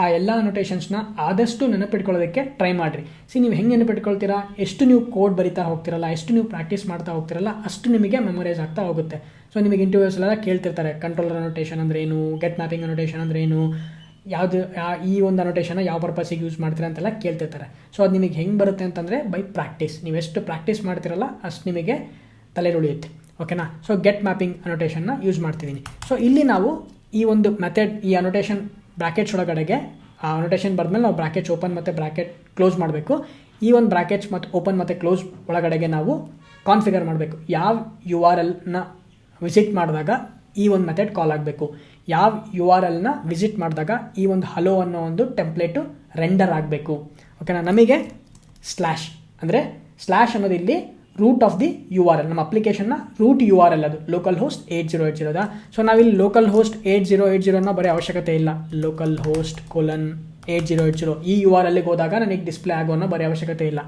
ಆ ಎಲ್ಲ ಅನೋಟೇಷನ್ಸ್ನ ಆದಷ್ಟು ನೆನಪಿಟ್ಕೊಳ್ಳೋದಕ್ಕೆ ಟ್ರೈ ಮಾಡಿರಿ. ಸಿ, ನೀವು ಹೆಂಗೆ ನೆನಪಿಟ್ಕೊಳ್ತೀರಾ? ಎಷ್ಟು ನೀವು ಕೋಡ್ ಬರಿತಾ ಹೋಗ್ತಿರಲ್ಲ, ಎಷ್ಟು ನೀವು ಪ್ರಾಕ್ಟೀಸ್ ಮಾಡ್ತಾ ಹೋಗ್ತಿರಲ್ಲ, ಅಷ್ಟು ನಿಮಗೆ ಮೆಮೊರೈಸ್ ಆಗ್ತಾ ಹೋಗುತ್ತೆ. ಸೊ ನಿಮಗೆ ಇಂಟರ್ವ್ಯೂಸ್ ಎಲ್ಲ ಕೇಳ್ತಿರ್ತಾರೆ ಕಂಟ್ರೋಲರ್ ಅನೋಟೇಷನ್ ಅಂದ್ರೆ ಏನು ಗೆಟ್ ಮ್ಯಾಪಿಂಗ್ ಅನೋಟೇಷನ್ ಅಂದ್ರೆ ಏನು, ಯಾವುದು ಈ ಒಂದು ಅನೋಟೇಷನ್ನ ಯಾವ ಪರ್ಪಸಿಗೆ ಯೂಸ್ ಮಾಡ್ತೀರಾ ಅಂತೆಲ್ಲ ಕೇಳ್ತಿರ್ತಾರೆ. ಸೊ ಅದು ನಿಮಗೆ ಹೆಂಗೆ ಬರುತ್ತೆ ಅಂತಂದರೆ ಬೈ ಪ್ರಾಕ್ಟೀಸ್ ನೀವು ಎಷ್ಟು ಪ್ರಾಕ್ಟೀಸ್ ಮಾಡ್ತಿರಲ್ಲ, ಅಷ್ಟು ನಿಮಗೆ ತಲೆ ಉಳಿಯುತ್ತೆ. ಓಕೆನಾ ಸೊ ಗೆಟ್ ಮ್ಯಾಪಿಂಗ್ ಅನೋಟೇಷನ್ನ ಯೂಸ್ ಮಾಡ್ತಿದ್ದೀನಿ. ಸೊ ಇಲ್ಲಿ ನಾವು ಈ ಒಂದು ಮೆಥಡ್ ಈ ಅನೋಟೇಷನ್ ಬ್ರಾಕೆಟ್ಸ್ ಒಳಗಡೆಗೆ, ಆ ಅನೋಟೇಷನ್ ಬರೆದ್ಮೇಲೆ ನಾವು ಬ್ರಾಕೆಟ್ಸ್ ಓಪನ್ ಮತ್ತು ಬ್ರಾಕೆಟ್ ಕ್ಲೋಸ್ ಮಾಡಬೇಕು. ಈ ಒಂದು ಬ್ರಾಕೆಟ್ಸ್ ಮತ್ತು ಓಪನ್ ಮತ್ತು ಕ್ಲೋಸ್ ಒಳಗಡೆಗೆ ನಾವು ಕಾನ್ಫಿಗರ್ ಮಾಡಬೇಕು. ಯಾವ ಯು ಆರ್ ಎಲ್ನ ವಿಸಿಟ್ ಮಾಡಿದಾಗ ಈ ಒಂದು ಮೆಥಡ್ ಕಾಲ್ ಆಗಬೇಕು. ಯಾವ ಯು ಆರ್ ಎಲ್ನ ವಿಸಿಟ್ ಮಾಡಿದಾಗ ಈ ಒಂದು ಹಲೋ ಅನ್ನೋ ಒಂದು ಟೆಂಪ್ಲೇಟು ರೆಂಡರ್ ಆಗಬೇಕು. ಓಕೆನಾ ನಮಗೆ ಸ್ಲ್ಯಾಶ್ ಅಂದರೆ ಸ್ಲ್ಯಾಶ್ ಅನ್ನೋದು ಇಲ್ಲಿ root of the U R L ನಮ್ಮ ಅಪ್ಲಿಕೇಶನ್ನ ರೂಟ್ ಯು ಆರ್ ಎಲ್ ಅದು. Local host eight zero eight ಜೀರೋದ so ನಾವಿಲ್ಲಿ local host eight zero eight ಜೀರೋನ ಬರೀ ಅವಶ್ಯಕತೆ ಇಲ್ಲ. Local host colon eight zero eight zero ಈ ಯು ಆರ್ ಎಲ್ಗೆ ಹೋದಾಗ ನನಗೆ ಡಿಸ್ಪ್ಲೇ ಆಗೋನ ಬರೀ ಅವಶ್ಯಕತೆ ಇಲ್ಲ.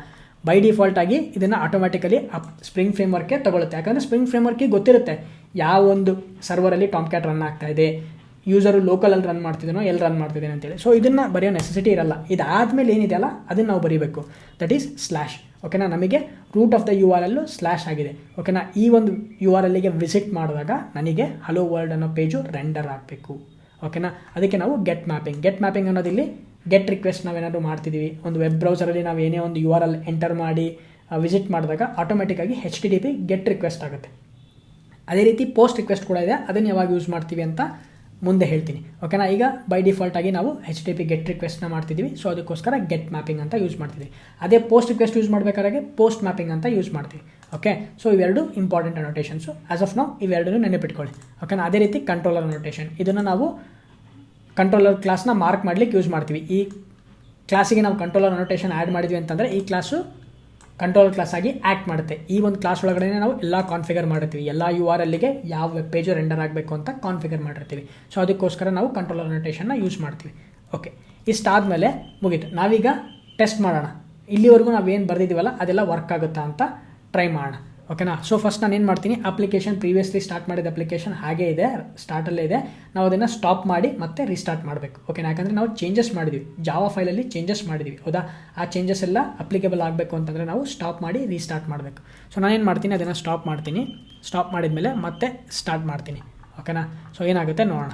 ಬೈ ಡಿಫಾಲ್ಟ್ ಆಗಿ ಇದನ್ನು ಆಟೋಮ್ಯಾಟಿಕಲಿ ಅಪ್ ಸ್ಪ್ರಿಂಗ್ ಫ್ರೇಮ್ವರ್ಕೆ ತಗೊಳುತ್ತೆ. ಯಾಕಂದರೆ ಸ್ಪ್ರಿಂಗ್ ಫ್ರೇಮ್ವರ್ಕಿಗೆ ಗೊತ್ತಿರುತ್ತೆ. ಯಾವ ಒಂದು ಸರ್ವರಲ್ಲಿ ಟಾಮ್ ಕ್ಯಾಟ್ ರನ್ ಆಗ್ತಾ ಇದೆ. ಯೂಸರು ಲೋಕಲಲ್ಲಿ ರನ್ ಮಾಡ್ತಿದ್ದೀನೋ ಎಲ್ಲಿ ರನ್ ಮಾಡ್ತಿದ್ದೀನಿ ಅಂತೇಳಿ. ಸೊ ಇದನ್ನು ಬರೆಯೋ ನೆಸೆಸಿಟಿ ಇರಲ್ಲ. ಇದಾದಮೇಲೆ ಏನಿದೆಯಲ್ಲ ಅದನ್ನು ನಾವು ಬರೀಬೇಕು. ದಟ್ ಈಸ್ ಸ್ಲ್ಯಾಶ್ ಓಕೆನಾ ನಮಗೆ root of the U R L slash ಆಗಿದೆ. ಓಕೆನಾ ಈ ಒಂದು ಯು ಆರ್ ಎಲ್ಲಿಗೆ ವಿಸಿಟ್ ಮಾಡಿದಾಗ ನನಗೆ ಹಲೋ ವರ್ಲ್ಡ್ ಅನ್ನೋ ಪೇಜು ರೆಂಡರ್ ಆಗಬೇಕು. ಓಕೆನಾ ಅದಕ್ಕೆ ನಾವು ಗೆಟ್ ಮ್ಯಾಪಿಂಗ್ ಗೆಟ್ ಮ್ಯಾಪಿಂಗ್ ಅನ್ನೋದಿಲ್ಲಿ ಗೆಟ್ ರಿಕ್ವೆಸ್ಟ್ ನಾವೇನಾದರೂ ಮಾಡ್ತಿದ್ದೀವಿ ಒಂದು ವೆಬ್ ಬ್ರೌಸರಲ್ಲಿ ನಾವು ಏನೇ ಒಂದು ಯು ಆರ್ ಎಲ್ ಎಂಟರ್ ಮಾಡಿ ವಿಸಿಟ್ ಮಾಡಿದಾಗ ಆಟೋಮೆಟಿಕ್ಕಾಗಿ H T D P get request ಆಗುತ್ತೆ. ಅದೇ ರೀತಿ ಪೋಸ್ಟ್ ರಿಕ್ವೆಸ್ಟ್ ಕೂಡ ಇದೆ. ಅದನ್ನು ಯಾವಾಗ ಯೂಸ್ ಮಾಡ್ತೀವಿ ಅಂತ ಮುಂದೆ ಹೇಳ್ತೀನಿ. ಓಕೆನಾ ಈಗ ಬೈ ಡಿಫಾಲ್ಟ್ ಆಗಿ ನಾವು ಎಚ್ ಟಿ ಪಿ ಗೆಟ್ ರಿಕ್ವೆಸ್ಟ್ನ ಮಾಡ್ತಿದ್ದೀವಿ ಸೊ ಅದಕ್ಕೋಸ್ಕರ ಗೆಟ್ ಮ್ಯಾಪಿಂಗ್ ಅಂತ ಯೂಸ್ ಮಾಡ್ತೀವಿ ಅದೇ ಪೋಸ್ಟ್ ರಿಕ್ವೆಸ್ಟ್ ಯೂಸ್ ಮಾಡಬೇಕಾದ್ರೆ ಪೋಸ್ಟ್ ಮ್ಯಾಪಿಂಗ್ ಅಂತ ಯೂಸ್ ಮಾಡ್ತೀವಿ. ಓಕೆ ಸೊ ಇವೆರಡು important annotations as of now ಇವೆರಡನ್ನೂ ನೆನಪಿಟ್ಕೊಳ್ಳಿ. ಓಕೆನಾ ಅದೇ ರೀತಿ ಕಂಟ್ರೋಲರ್ ನೋಟೇಷನ್ ಇದನ್ನು ನಾವು ಕಂಟ್ರೋಲರ್ ಕ್ಲಾಸ್ನ ಮಾರ್ಕ್ ಮಾಡ್ಲಿಕ್ಕೆ ಯೂಸ್ ಮಾಡ್ತೀವಿ. ಈ ಕ್ಲಾಸಿಗೆ ನಾವು ಕಂಟ್ರೋಲರ್ ಅನೋಟೇಷನ್ ಆ್ಯಡ್ ಮಾಡಿದ್ವಿ ಅಂತಂದರೆ ಈ ಕ್ಲಾಸು ಕಂಟ್ರೋಲರ್ ಕ್ಲಾಸ್ ಆಗಿ ಆ್ಯಕ್ಟ್ ಮಾಡುತ್ತೆ. ಈ ಒಂದು ಕ್ಲಾಸ್ ಒಳಗಡೆ ನಾವು ಎಲ್ಲ ಕಾನ್ಫಿಗರ್ ಮಾಡಿರ್ತೀವಿ. ಎಲ್ಲ ಯು ಆರ್ ಅಲ್ಲಿಗೆ ಯಾವ ವೆಬ್ ಪೇಜು ರೆಂಡರ್ ಆಗಬೇಕು ಅಂತ ಕಾನ್ಫಿಗರ್ ಮಾಡಿರ್ತೀವಿ. ಸೊ ಅದಕ್ಕೋಸ್ಕರ ನಾವು ಕಂಟ್ರೋಲರ್ ಅನೋಟೇಷನ್ನ ಯೂಸ್ ಮಾಡ್ತೀವಿ. ಓಕೆ ಇಷ್ಟಾದಮೇಲೆ ಮುಗೀತು. ನಾವೀಗ ಟೆಸ್ಟ್ ಮಾಡೋಣ. ಇಲ್ಲಿವರೆಗೂ ನಾವೇನು ಬರೆದಿದ್ದೀವಲ್ಲ, ಅದೆಲ್ಲ ವರ್ಕ್ ಆಗುತ್ತಾ ಅಂತ ಟ್ರೈ ಮಾಡೋಣ. ಓಕೆನಾ ಸೊ ಫಸ್ಟ್ ನಾನು ಏನು ಮಾಡ್ತೀನಿ ಅಪ್ಲಿಕೇಶನ್ ಪ್ರೀವಿಯಸ್ಲಿ ಸ್ಟಾರ್ಟ್ ಮಾಡಿದ ಅಪ್ಲಿಕೇಶನ್ ಹಾಗೇ ಇದೆ ಸ್ಟಾರ್ಟಲ್ಲೇ ಇದೆ. ನಾವು ಅದನ್ನು ಸ್ಟಾಪ್ ಮಾಡಿ ಮತ್ತೆ ರೀಸ್ಟಾರ್ಟ್ ಮಾಡಬೇಕು. ಓಕೆನಾ ಯಾಕಂದರೆ ನಾವು ಚೇಂಜಸ್ ಮಾಡಿದ್ವಿ. ಜಾವ ಫೈಲಲ್ಲಿ ಚೇಂಜಸ್ ಮಾಡಿದ್ವಿ. ಹೌದಾ? ಆ ಚೇಂಜಸ್ ಎಲ್ಲ ಅಪ್ಲಿಕೇಬಲ್ ಆಗಬೇಕು ಅಂತಂದರೆ ನಾವು ಸ್ಟಾಪ್ ಮಾಡಿ ರೀಸ್ಟಾರ್ಟ್ ಮಾಡಬೇಕು. ಸೊ ನಾನೇನು ಮಾಡ್ತೀನಿ, ಅದನ್ನು ಸ್ಟಾಪ್ ಮಾಡ್ತೀನಿ. ಸ್ಟಾಪ್ ಮಾಡಿದ್ಮೇಲೆ ಮತ್ತೆ ಸ್ಟಾರ್ಟ್ ಮಾಡ್ತೀನಿ. ಓಕೆನಾ ಸೊ ಏನಾಗುತ್ತೆ ನೋಡೋಣ.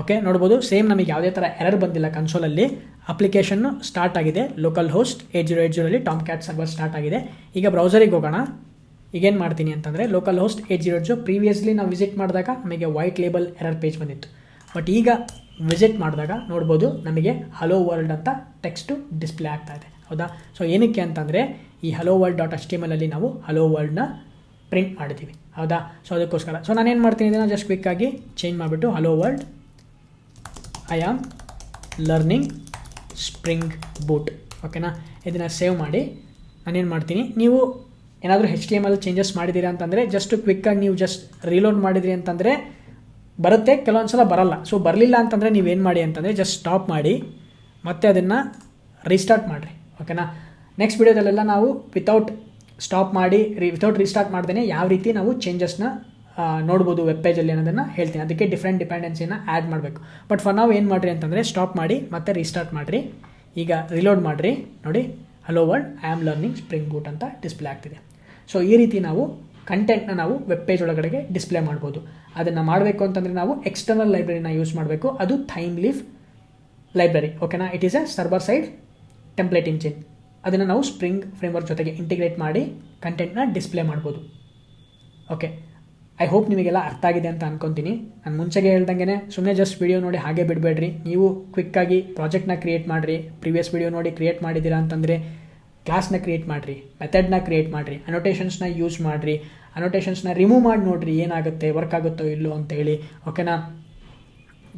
ಓಕೆ ನೋಡ್ಬೋದು. ಸೇಮ್ ನಮಗೆ ಯಾವುದೇ ಥರ ಎರರ್ ಬಂದಿಲ್ಲ ಕನ್ಸೋಲಲ್ಲಿ ಅಪ್ಲಿಕೇಶನ್ನು ಸ್ಟಾರ್ಟ್ ಆಗಿದೆ. Local host eight zero eight ಜೀರೋಲಿ ಟಾಮ್ ಕ್ಯಾಟ್ ಸರ್ವರ್ ಸ್ಟಾರ್ಟ್ ಆಗಿದೆ. ಈಗ ಬ್ರೌಸರಿಗೆ ಹೋಗೋಣ. ಈಗೇನು ಮಾಡ್ತೀನಿ ಅಂತಂದರೆ ಲೋಕಲ್ ಹೋಸ್ಟ್ ಏಟ್ ಜೀರೋ ಜೋ ಪ್ರೀವಿಯಸ್ಲಿ ನಾವು ವಿಸಿಟ್ ಮಾಡಿದಾಗ ನಮಗೆ ವೈಟ್ ಲೇಬಲ್ ಎರರ್ ಪೇಜ್ ಬಂದಿತ್ತು. ಬಟ್ ಈಗ ವಿಸಿಟ್ ಮಾಡಿದಾಗ ನೋಡ್ಬೋದು ನಮಗೆ ಹಲೋ ವರ್ಲ್ಡ್ ಅಂತ ಟೆಕ್ಸ್ಟು ಡಿಸ್ಪ್ಲೇ ಆಗ್ತಾ ಇದೆ. ಹೌದಾ? ಸೊ ಏನಕ್ಕೆ ಅಂತಂದರೆ ಈ hello world dot H T ನಾವು ಹಲೋ ವರ್ಲ್ಡ್ನ ಪ್ರಿಂಟ್ ಮಾಡಿದ್ದೀವಿ ಹೌದಾ? ಸೊ ಅದಕ್ಕೋಸ್ಕರ. ಸೊ ನಾನೇನು ಮಾಡ್ತೀನಿ ಇದನ್ನು ಜಸ್ಟ್ ಕ್ವಿಕ್ಕಾಗಿ ಚೇಂಜ್ ಮಾಡಿಬಿಟ್ಟು hello world I am learning spring boot, ಓಕೆನಾ? ಇದನ್ನು ಸೇವ್ ಮಾಡಿ, ನಾನೇನು ಮಾಡ್ತೀನಿ, ನೀವು ಏನಾದರೂ H T M L changes ಮಾಡಿದ್ದೀರಾ ಅಂತಂದರೆ ಜಸ್ಟ್ ಕ್ವಿಕ್ಕಾಗಿ ನೀವು ಜಸ್ಟ್ ರೀಲೋಡ್ ಮಾಡಿದಿರಿ ಅಂತಂದರೆ, ಬರುತ್ತೆ ಕೆಲವೊಂದು ಸಲ ಬರಲ್ಲ. ಸೊ ಬರಲಿಲ್ಲ ಅಂತಂದರೆ ನೀವೇನು ಮಾಡಿ ಅಂತಂದರೆ ಜಸ್ಟ್ ಸ್ಟಾಪ್ ಮಾಡಿ, ಮತ್ತೆ ಅದನ್ನು ರೀಸ್ಟಾರ್ಟ್ ಮಾಡಿರಿ, ಓಕೆನಾ? ನೆಕ್ಸ್ಟ್ ವೀಡಿಯೋದಲ್ಲೆಲ್ಲ ನಾವು ವಿತೌಟ್ ಸ್ಟಾಪ್ ಮಾಡಿ ರೀ ವಿತೌಟ್ ರೀಸ್ಟಾರ್ಟ್ ಮಾಡ್ದೇ ಯಾವ ರೀತಿ ನಾವು ಚೇಂಜಸ್ನ ನೋಡ್ಬೋದು ವೆಬ್ ಪೇಜಲ್ಲಿ ಅನ್ನೋದನ್ನು ಹೇಳ್ತೀನಿ. ಅದಕ್ಕೆ ಡಿಫ್ರೆಂಟ್ ಡಿಪೆಂಡೆನ್ಸಿನ ಆ್ಯಡ್ ಮಾಡಬೇಕು. ಬಟ್ ಫಾರ್ ನಾವು ಏನು ಮಾಡಿರಿ ಅಂತಂದರೆ ಸ್ಟಾಪ್ ಮಾಡಿ, ಮತ್ತೆ ರೀಸ್ಟಾರ್ಟ್ ಮಾಡಿರಿ. ಈಗ ರಿಲೋಡ್ ಮಾಡಿರಿ. ನೋಡಿ hello world I am learning spring boot ಅಂತ ಡಿಸ್ಪ್ಲೇ ಆಗ್ತಿದೆ. ಸೊ ಈ ರೀತಿ ನಾವು ಕಂಟೆಂಟ್ನ ನಾವು ವೆಬ್ ಪೇಜ್ ಒಳಗಡೆಗೆ ಡಿಸ್ಪ್ಲೇ ಮಾಡ್ಬೋದು. ಅದನ್ನು ಮಾಡಬೇಕು ಅಂತಂದರೆ ನಾವು ಎಕ್ಸ್ಟರ್ನಲ್ ಲೈಬ್ರರಿನ ಯೂಸ್ ಮಾಡಬೇಕು. ಅದು ಥೈಮ್ ಲೀಫ್ ಲೈಬ್ರರಿ ಓಕೆನಾ it is a server side template engine ಅದನ್ನು ನಾವು ಸ್ಪ್ರಿಂಗ್ ಫ್ರೇಮ್ವರ್ಕ್ ಜೊತೆಗೆ ಇಂಟಿಗ್ರೇಟ್ ಮಾಡಿ ಕಂಟೆಂಟ್ನ ಡಿಸ್ಪ್ಲೇ ಮಾಡ್ಬೋದು. ಓಕೆ ಐ ಹೋಪ್ ನಿಮಗೆಲ್ಲ ಅರ್ಥ ಆಗಿದೆ ಅಂತ ಅನ್ಕೊಂತೀನಿ. ನಾನು ಮುಂಚೆಗೆ ಹೇಳ್ದಂಗೆ ಸುಮ್ಮನೆ ಜಸ್ಟ್ ವಿಡಿಯೋ ನೋಡಿ ಹಾಗೆ ಬಿಡಬೇಡ್ರಿ. ನೀವು ಕ್ವಿಕ್ಕಾಗಿ ಪ್ರಾಜೆಕ್ಟ್ನ ಕ್ರಿಯೇಟ್ ಮಾಡಿರಿ. ಪ್ರಿವಿಯಸ್ ವಿಡಿಯೋ ನೋಡಿ ಕ್ರಿಯೇಟ್ ಮಾಡಿದ್ದೀರಾ ಅಂತಂದರೆ ಕ್ಲಾಸ್ನ ಕ್ರಿಯೇಟ್ ಮಾಡಿರಿ. ಮೆಥಡ್ನ ಕ್ರಿಯೇಟ್ ಮಾಡಿರಿ. ಅನೋಟೇಷನ್ಸ್ನ ಯೂಸ್ ಮಾಡಿರಿ. ಅನೋಟೇಷನ್ಸ್ನ ರಿಮೂವ್ ಮಾಡಿ ನೋಡಿರಿ ಏನಾಗುತ್ತೆ ವರ್ಕ್ ಆಗುತ್ತೋ ಇಲ್ಲೋ ಅಂತೇಳಿ ಓಕೆನಾ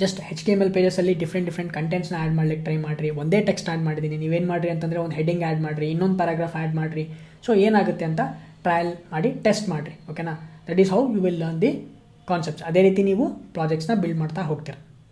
just H K M L ಪೇಜಸಲ್ಲಿ different different ಕಂಟೆಂಟ್ಸ್ನ ಆ್ಯಡ್ ಮಾಡ್ಲಿಕ್ಕೆ ಟ್ರೈ ಮಾಡಿರಿ. ಒಂದೇ ಟೆಕ್ಸ್ಟ್ ಆ್ಯಡ್ ಮಾಡಿದ್ದೀನಿ ನೀವೇನು ಮಾಡಿರಿ ಅಂತಂದರೆ ಒಂದು ಹೆಡಿಂಗ್ ಆ್ಯಡ್ ಮಾಡಿರಿ. ಇನ್ನೊಂದು ಪ್ಯಾರಾಗ್ರಾಫ್ ಆ್ಯಡ್ ಮಾಡಿರಿ. ಸೊ ಏನಾಗುತ್ತೆ ಅಂತ ಟ್ರಯಲ್ ಮಾಡಿ ಟೆಸ್ಟ್ ಮಾಡಿರಿ. ಓಕೆನಾ that is how you will learn the concepts ಅದೇ ರೀತಿ ನೀವು ಪ್ರಾಜೆಕ್ಟ್ಸ್ನ ಬಿಲ್ಡ್ ಮಾಡ್ತಾ ಹೋಗ್ತೀರ.